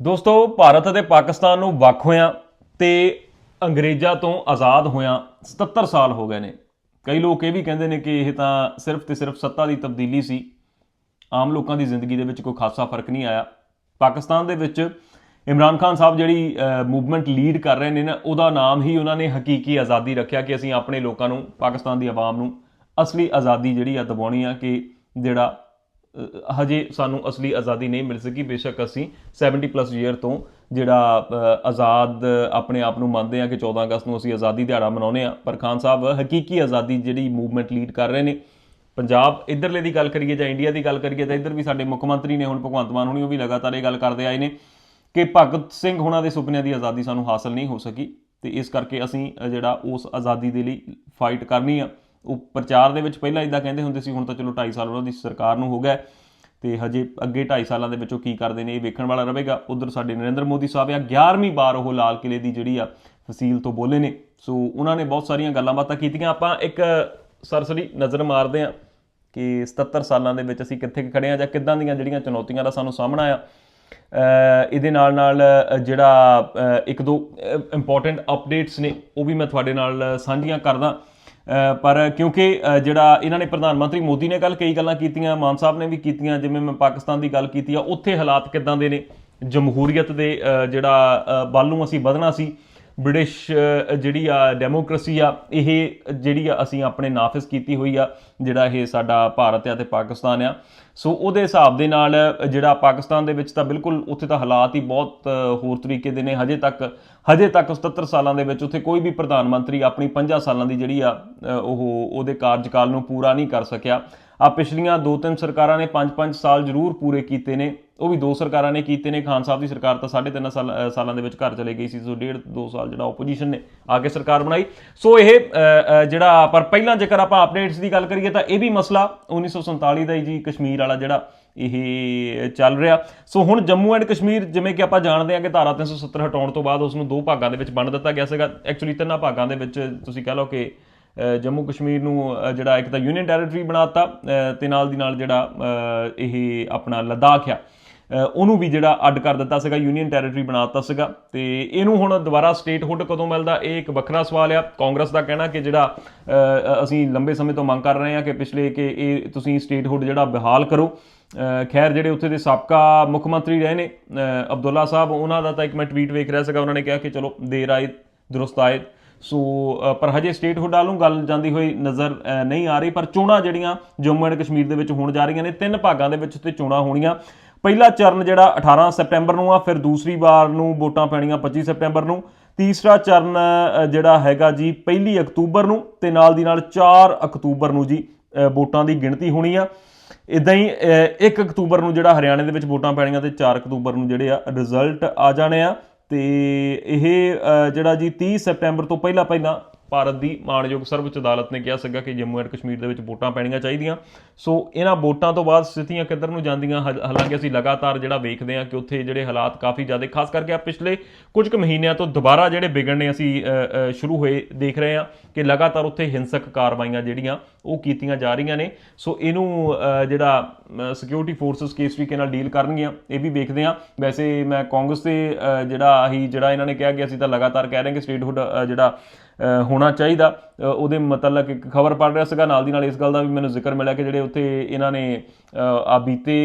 ਦੋਸਤੋ, ਭਾਰਤ ਅਤੇ ਪਾਕਿਸਤਾਨ ਨੂੰ ਵੱਖ ਹੋਇਆਂ ਤੇ ਅੰਗਰੇਜ਼ਾਂ ਤੋਂ ਆਜ਼ਾਦ ਹੋਇਆਂ 77 ਸਾਲ ਹੋ ਗਏ ਨੇ। ਕਈ ਲੋਕ ਇਹ ਵੀ ਕਹਿੰਦੇ ਨੇ ਕਿ ਇਹ ਤਾਂ ਸਿਰਫ ਤੇ ਸਿਰਫ ਸੱਤਾ ਦੀ ਤਬਦੀਲੀ ਸੀ। ਆਮ ਲੋਕਾਂ ਦੀ ਜ਼ਿੰਦਗੀ ਦੇ ਵਿੱਚ ਕੋਈ ਖਾਸਾ ਫ਼ਰਕ ਨਹੀਂ ਆਇਆ। ਪਾਕਿਸਤਾਨ ਦੇ ਵਿੱਚ ਇਮਰਾਨ ਖਾਨ ਸਾਹਿਬ ਜਿਹੜੀ ਮੂਵਮੈਂਟ ਲੀਡ ਕਰ ਰਹੇ ਨੇ ਨਾ, ਉਹਦਾ ਨਾਮ ਹੀ ਉਹਨਾਂ ਨੇ ਹਕੀਕੀ ਆਜ਼ਾਦੀ ਰੱਖਿਆ ਕਿ ਅਸੀਂ ਆਪਣੇ ਲੋਕਾਂ ਨੂੰ, ਪਾਕਿਸਤਾਨ ਦੀ ਆਵਾਮ ਨੂੰ ਅਸਲੀ ਆਜ਼ਾਦੀ ਜਿਹੜੀ ਆ ਦਿਵਾਉਣੀ ਆ ਕਿ ਜਿਹੜਾ ਹਜੇ ਸਾਨੂੰ ਅਸਲੀ ਆਜ਼ਾਦੀ ਨਹੀਂ ਮਿਲ ਸਕੀ। ਬੇਸ਼ੱਕ ਅਸੀਂ 70 ਪਲੱਸ ਈਅਰ ਤੋਂ ਜਿਹੜਾ ਆਜ਼ਾਦ ਆਪਣੇ ਆਪ ਨੂੰ ਮੰਨਦੇ ਆ ਕਿ 14 ਅਗਸਤ ਨੂੰ ਅਸੀਂ ਆਜ਼ਾਦੀ ਦਿਹਾੜਾ ਮਨਾਉਂਦੇ ਆ ਪਰ ਖਾਨ ਸਾਹਿਬ, ਹਕੀਕੀ ਆਜ਼ਾਦੀ ਜਿਹੜੀ ਮੂਵਮੈਂਟ ਲੀਡ ਕਰ ਰਹੇ ਨੇ, ਪੰਜਾਬ ਇਧਰਲੇ ਦੀ ਗੱਲ ਕਰੀਏ ਜਾਂ ਇੰਡੀਆ ਦੀ ਗੱਲ ਕਰੀਏ ਤਾਂ ਇੱਧਰ ਵੀ ਸਾਡੇ ਮੁੱਖ ਮੰਤਰੀ ਨੇ ਹੁਣ ਭਗਵੰਤ ਮਾਨ ਹੁਣੀ ਉਹ ਵੀ ਲਗਾਤਾਰ ਇਹ ਗੱਲ ਕਰਦੇ ਆਏ ਨੇ ਕਿ ਭਗਤ ਸਿੰਘ ਹੁਣਾਂ ਦੇ ਸੁਪਨਿਆਂ ਦੀ ਆਜ਼ਾਦੀ ਸਾਨੂੰ ਹਾਸਲ ਨਹੀਂ ਹੋ ਸਕੀ। ਤੇ ਇਸ ਕਰਕੇ ਅਸੀਂ ਜਿਹੜਾ ਉਸ ਆਜ਼ਾਦੀ ਦੇ ਲਈ ਫਾਈਟ ਕਰਨੀ ਆ। ਉਹ ਪ੍ਰਚਾਰ ਦੇ ਵਿੱਚ ਪਹਿਲਾਂ ਇਦਾਂ ਕਹਿੰਦੇ ਹੁੰਦੇ ਸੀ, ਹੁਣ ਤਾਂ ਚਲੋ 2.5 ਸਾਲ ਉਹਨਾਂ ਦੀ ਸਰਕਾਰ ਨੂੰ ਹੋ ਗਿਆ ਤੇ ਹਜੇ ਅੱਗੇ 2.5 ਸਾਲਾਂ ਦੇ ਵਿੱਚ ਉਹ ਕੀ ਕਰਦੇ ਨੇ, ਇਹ ਵੇਖਣ ਵਾਲਾ ਰਹੇਗਾ। ਉਧਰ ਸਾਡੇ ਨਰਿੰਦਰ ਮੋਦੀ ਸਾਹਿਬ ਆ 11ਵੀਂ ਵਾਰ ਉਹ ਲਾਲ ਕਿਲੇ ਦੀ ਜਿਹੜੀ ਆ, ਫਸੀਲ ਤੋਂ ਬੋਲੇ ਨੇ। ਸੋ ਉਹਨਾਂ ਨੇ ਬਹੁਤ ਸਾਰੀਆਂ ਗੱਲਾਂ ਬਾਤਾਂ ਕੀਤੀਆਂ। ਆਪਾਂ ਇੱਕ ਸਰਸਰੀ ਨਜ਼ਰ ਮਾਰਦੇ ਆ ਕਿ 77 ਸਾਲਾਂ ਦੇ ਵਿੱਚ ਅਸੀਂ ਕਿੱਥੇ ਕੁ ਖੜੇ ਆ ਜਾਂ ਕਿੱਦਾਂ ਦੀਆਂ ਜਿਹੜੀਆਂ ਚੁਣੌਤੀਆਂ ਦਾ ਸਾਨੂੰ ਸਾਹਮਣਾ ਆ। ਇਹਦੇ ਨਾਲ ਨਾਲ ਜਿਹੜਾ ਇੱਕ ਦੋ ਇੰਪੋਰਟੈਂਟ ਅਪਡੇਟਸ ਨੇ, ਉਹ ਵੀ ਮੈਂ ਤੁਹਾਡੇ ਨਾਲ ਸਾਂਝੀਆਂ ਕਰਦਾ। ਪਰ ਕਿਉਂਕਿ ਜਿਹੜਾ ਇਹਨਾਂ ਨੇ ਪ੍ਰਧਾਨ ਮੰਤਰੀ ਮੋਦੀ ਨੇ ਕੱਲ ਕਈ ਗੱਲਾਂ ਕੀਤੀਆਂ ਮਾਨ ਸਾਹਿਬ ਨੇ ਵੀ ਕੀਤੀਆਂ ਜਿਵੇਂ ਮੈਂ ਪਾਕਿਸਤਾਨ ਦੀ ਗੱਲ ਕੀਤੀ ਆ ਉੱਥੇ ਹਾਲਾਤ ਕਿੱਦਾਂ ਦੇ ਨੇ? ਜਮਹੂਰੀਅਤ ਦੇ ਜਿਹੜਾ ਅ, ਵੱਲ ਨੂੰ ਅਸੀਂ ਵਧਣਾ ਸੀ। ਬ੍ਰਿਟਿਸ਼ ਜਿਹੜੀ ਆ ਡੈਮੋਕ੍ਰੇਸੀ ਆ, ਇਹ ਜਿਹੜੀ ਆ ਅਸੀਂ ਆਪਣੇ ਨਾਫਿਜ਼ ਕੀਤੀ ਹੋਈ ਆ, ਜਿਹੜਾ ਇਹ ਸਾਡਾ ਭਾਰਤ ਆ ਤੇ ਪਾਕਿਸਤਾਨ ਆ। ਸੋ ਉਹਦੇ ਹਿਸਾਬ ਦੇ ਨਾਲ, ਜਿਹੜਾ ਪਾਕਿਸਤਾਨ ਦੇ ਵਿੱਚ ਤਾਂ ਬਿਲਕੁਲ ਉੱਥੇ ਤਾਂ ਹਾਲਾਤ ਹੀ ਬਹੁਤ ਹੋਰ ਤਰੀਕੇ ਦੇ ਨੇ। ਹਜੇ ਤੱਕ ਹਜੇ ਤੱਕ 77 ਸਾਲਾਂ ਦੇ ਵਿੱਚ ਉੱਥੇ ਕੋਈ ਵੀ ਪ੍ਰਧਾਨ ਮੰਤਰੀ ਆਪਣੀ 50 ਸਾਲਾਂ ਦੀ ਜਿਹੜੀ ਆ ਉਹ ਉਹਦੇ ਕਾਰਜਕਾਲ ਨੂੰ ਪੂਰਾ ਨਹੀਂ ਕਰ ਸਕਿਆ। ਆ ਪਿਛਲੀਆਂ ਦੋ ਤਿੰਨ ਸਰਕਾਰਾਂ ਨੇ 5-5 ਸਾਲ ਜ਼ਰੂਰ ਪੂਰੇ ਕੀਤੇ ਨੇ। ਉਹ ਵੀ ਦੋ ਸਰਕਾਰਾਂ ਨੇ ਕੀਤੇ ਨੇ। ਖਾਨ ਸਾਹਿਬ ਦੀ ਸਰਕਾਰ ਤਾਂ 3.5 ਸਾਲ ਸਾਲਾਂ ਦੇ ਵਿੱਚ ਘਰ ਚਲੇ ਗਈ ਸੀ, ਸੋ ਡੇਢ ਦੋ ਸਾਲ ਜਿਹੜਾ ਆਪੋਜੀਸ਼ਨ ਨੇ ਆ ਕੇ ਸਰਕਾਰ ਬਣਾਈ। ਸੋ ਇਹ ਜਿਹੜਾ ਪਰ ਪਹਿਲਾਂ ਜੇਕਰ ਆਪਾਂ ਅਪਡੇਟਸ ਦੀ ਗੱਲ ਕਰੀਏ ਤਾਂ ਇਹ ਵੀ ਮਸਲਾ 1947 ਦਾ ਹੀ ਜੀ, ਕਸ਼ਮੀਰ ਵਾਲਾ ਜਿਹੜਾ ਇਹ ਚੱਲ ਰਿਹਾ। ਸੋ ਹੁਣ ਜੰਮੂ ਐਂਡ ਕਸ਼ਮੀਰ ਜਿਵੇਂ ਕਿ ਆਪਾਂ ਜਾਣਦੇ ਹਾਂ ਕਿ ਧਾਰਾ 370 ਹਟਾਉਣ ਤੋਂ ਬਾਅਦ ਉਸ ਨੂੰ ਦੋ ਭਾਗਾਂ ਦੇ ਵਿੱਚ ਵੰਡ ਦਿੱਤਾ ਗਿਆ ਸੀਗਾ। ਐਕਚੁਅਲੀ ਤਿੰਨਾਂ ਭਾਗਾਂ ਦੇ ਵਿੱਚ ਤੁਸੀਂ ਕਹ ਲਓ ਕਿ ਜੰਮੂ ਕਸ਼ਮੀਰ ਨੂੰ ਜਿਹੜਾ ਇੱਕ ਤਾਂ ਯੂਨੀਅਨ ਟੈਰੀਟਰੀ ਬਣਾਤਾ ਅ, ਤੇ ਨਾਲ ਦੀ ਨਾਲ ਜਿਹੜਾ ਇਹ ਆਪਣਾ ਲਦਾਖ ਆ। ਉਹਨੂੰ ਵੀ ਜਿਹੜਾ ਅੱਡ ਕਰ ਦਿੱਤਾ ਸੀਗਾ ਯੂਨੀਅਨ ਟੈਰੀਟਰੀ ਬਣਾਤਾ ਸੀਗਾ। ਤੇ ਇਹਨੂੰ ਹੁਣ ਦੁਬਾਰਾ ਸਟੇਟਹੁੱਡ ਕਦੋਂ ਮਿਲਦਾ ਇਹ ਇੱਕ ਵੱਖਰਾ ਸਵਾਲ ਆ। ਕਾਂਗਰਸ ਦਾ ਕਹਿਣਾ ਕਿ ਜਿਹੜਾ ਅਸੀਂ ਲੰਬੇ ਸਮੇਂ ਤੋਂ ਮੰਗ ਕਰ ਰਹੇ ਹਾਂ ਕਿ ਪਿਛਲੇ ਕਿ ਇਹ ਤੁਸੀਂ ਸਟੇਟਹੁੱਡ ਜਿਹੜਾ ਬਹਾਲ ਕਰੋ। ਖੈਰ ਜਿਹੜੇ ਉੱਥੇ ਦੇ ਸਾਬਕਾ ਮੁੱਖ ਮੰਤਰੀ ਰਹੇ ਨੇ ਅਬਦੁੱਲਾ ਸਾਹਿਬ ਉਹਨਾਂ ਦਾ ਤਾਂ ਇੱਕ ਮੈਂ ਟਵੀਟ ਵੇਖ ਰਿਹਾ ਸੀਗਾ ਉਹਨਾਂ ਨੇ ਕਿਹਾ ਕਿ ਚਲੋ ਦੇਰ ਆਏ ਦਰੁਸਤ ਆਏ। ਸੋ ਪਰ ਹਜੇ ਸਟੇਟ ਸਟੇਟਹੁੱਡ ਵੱਲੋਂ ਗੱਲ ਜਾਂਦੀ ਹੋਈ ਨਜ਼ਰ ਨਹੀਂ ਆ ਰਹੀ, ਪਰ ਚੋਣਾਂ ਜਿਹੜੀਆਂ ਜੰਮੂ ਐਂਡ ਕਸ਼ਮੀਰ ਦੇ ਵਿੱਚ ਹੋਣ ਜਾ ਰਹੀਆਂ ਨੇ, ਤਿੰਨ ਭਾਗਾਂ ਦੇ ਵਿੱਚ ਤੇ ਚੋਣਾਂ ਹੋਣੀਆਂ। ਪਹਿਲਾ ਚਰਨ ਜਿਹੜਾ 18 ਸੈਪਟੈਂਬਰ ਨੂੰ ਆ, ਫਿਰ ਦੂਸਰੀ ਵਾਰ ਨੂੰ ਵੋਟਾਂ ਪੈਣੀਆਂ 25 ਸੈਪਟੈਂਬਰ ਨੂੰ। ਤੀਸਰਾ ਚਰਨ ਜਿਹੜਾ ਹੈਗਾ ਜੀ ਪਹਿਲੀ ਅਕਤੂਬਰ ਨੂੰ ਤੇ ਨਾਲ ਦੀ ਨਾਲ 4 ਅਕਤੂਬਰ ਨੂੰ ਜੀ ਵੋਟਾਂ ਦੀ ਗਿਣਤੀ ਹੋਣੀ ਆ। ਇਦਾਂ ਹੀ 1 ਅਕਤੂਬਰ ਨੂੰ ਜਿਹੜਾ ਹਰਿਆਣੇ ਦੇ ਵਿੱਚ ਵੋਟਾਂ ਪੈਣੀਆਂ ਤੇ 4 ਅਕਤੂਬਰ ਨੂੰ ਜਿਹੜੇ ਆ, ਰਿਜ਼ਲਟ ਆ ਜਾਣੇ ਆ। ਤੇ ਇਹ ਜਿਹੜਾ ਜੀ 30 ਸੈਪਟੈਂਬਰ ਤੋਂ ਪਹਿਲਾਂ ਪਹਿਲਾਂ ਭਾਰਤ ਦੀ ਮਾਣਯੋਗ ਸਰਵਉੱਚ ਅਦਾਲਤ ਨੇ ਕਿਹਾ ਸੀਗਾ ਕਿ ਜੰਮੂ ਐਂਡ ਕਸ਼ਮੀਰ ਦੇ ਵਿੱਚ ਵੋਟਾਂ ਪੈਣੀਆਂ ਚਾਹੀਦੀਆਂ। ਸੋ ਇਹਨਾਂ ਵੋਟਾਂ ਤੋਂ ਬਾਅਦ ਸਥਿਤੀਆਂ ਕਿੱਧਰ ਨੂੰ ਜਾਂਦੀਆਂ? ਹਾ- ਹਾਲਾਂਕਿ ਅਸੀਂ ਲਗਾਤਾਰ ਜਿਹੜਾ ਵੇਖਦੇ ਹਾਂ ਕਿ ਉੱਥੇ ਜਿਹੜੇ ਹਾਲਾਤ ਕਾਫੀ ਜ਼ਿਆਦਾ, ਖਾਸ ਕਰਕੇ ਆ ਪਿਛਲੇ ਕੁਝ ਕੁ ਮਹੀਨਿਆਂ ਤੋਂ ਦੁਬਾਰਾ ਜਿਹੜੇ ਵਿਗੜਨੇ ਅਸੀਂ ਸ਼ੁਰੂ ਹੋਏ, ਦੇਖ ਰਹੇ ਹਾਂ ਕਿ ਲਗਾਤਾਰ ਉੱਥੇ ਹਿੰਸਕ ਕਾਰਵਾਈਆਂ ਜਿਹੜੀਆਂ ਉਹ ਕੀਤੀਆਂ ਜਾ ਰਹੀਆਂ ਨੇ। ਸੋ ਇਹਨੂੰ ਜਿਹੜਾ ਸਿਕਿਉਰਿਟੀ ਫੋਰਸਸ ਕਿਸ ਤਰੀਕੇ ਨਾਲ ਡੀਲ ਕਰਨਗੀਆਂ, ਇਹ ਵੀ ਵੇਖਦੇ ਹਾਂ। ਵੈਸੇ ਮੈਂ ਕਾਂਗਰਸ ਦੇ ਜਿਹੜਾ ਹੀ ਜਿਹੜਾ ਇਹਨਾਂ ਨੇ ਕਿਹਾ ਕਿ ਅਸੀਂ ਤਾਂ ਲਗਾਤਾਰ ਕਹਿ ਰਹੇ ਹਾਂ ਕਿ ਸਟੇਟਹੁੱਡ ਜਿਹੜਾ ਹੋਣਾ ਚਾਹੀਦਾ। ਉਹਦੇ ਮਤਲਬ ਇੱਕ ਖਬਰ ਪੜ ਰਿਹਾ ਸੀਗਾ। ਨਾਲ ਦੀ ਨਾਲ ਇਸ ਗੱਲ ਦਾ ਵੀ ਮੈਨੂੰ ਜ਼ਿਕਰ ਮਿਲਿਆ ਕਿ ਜਿਹੜੇ ਉੱਥੇ ਇਹਨਾਂ ਨੇ ਆ ਬੀਤੇ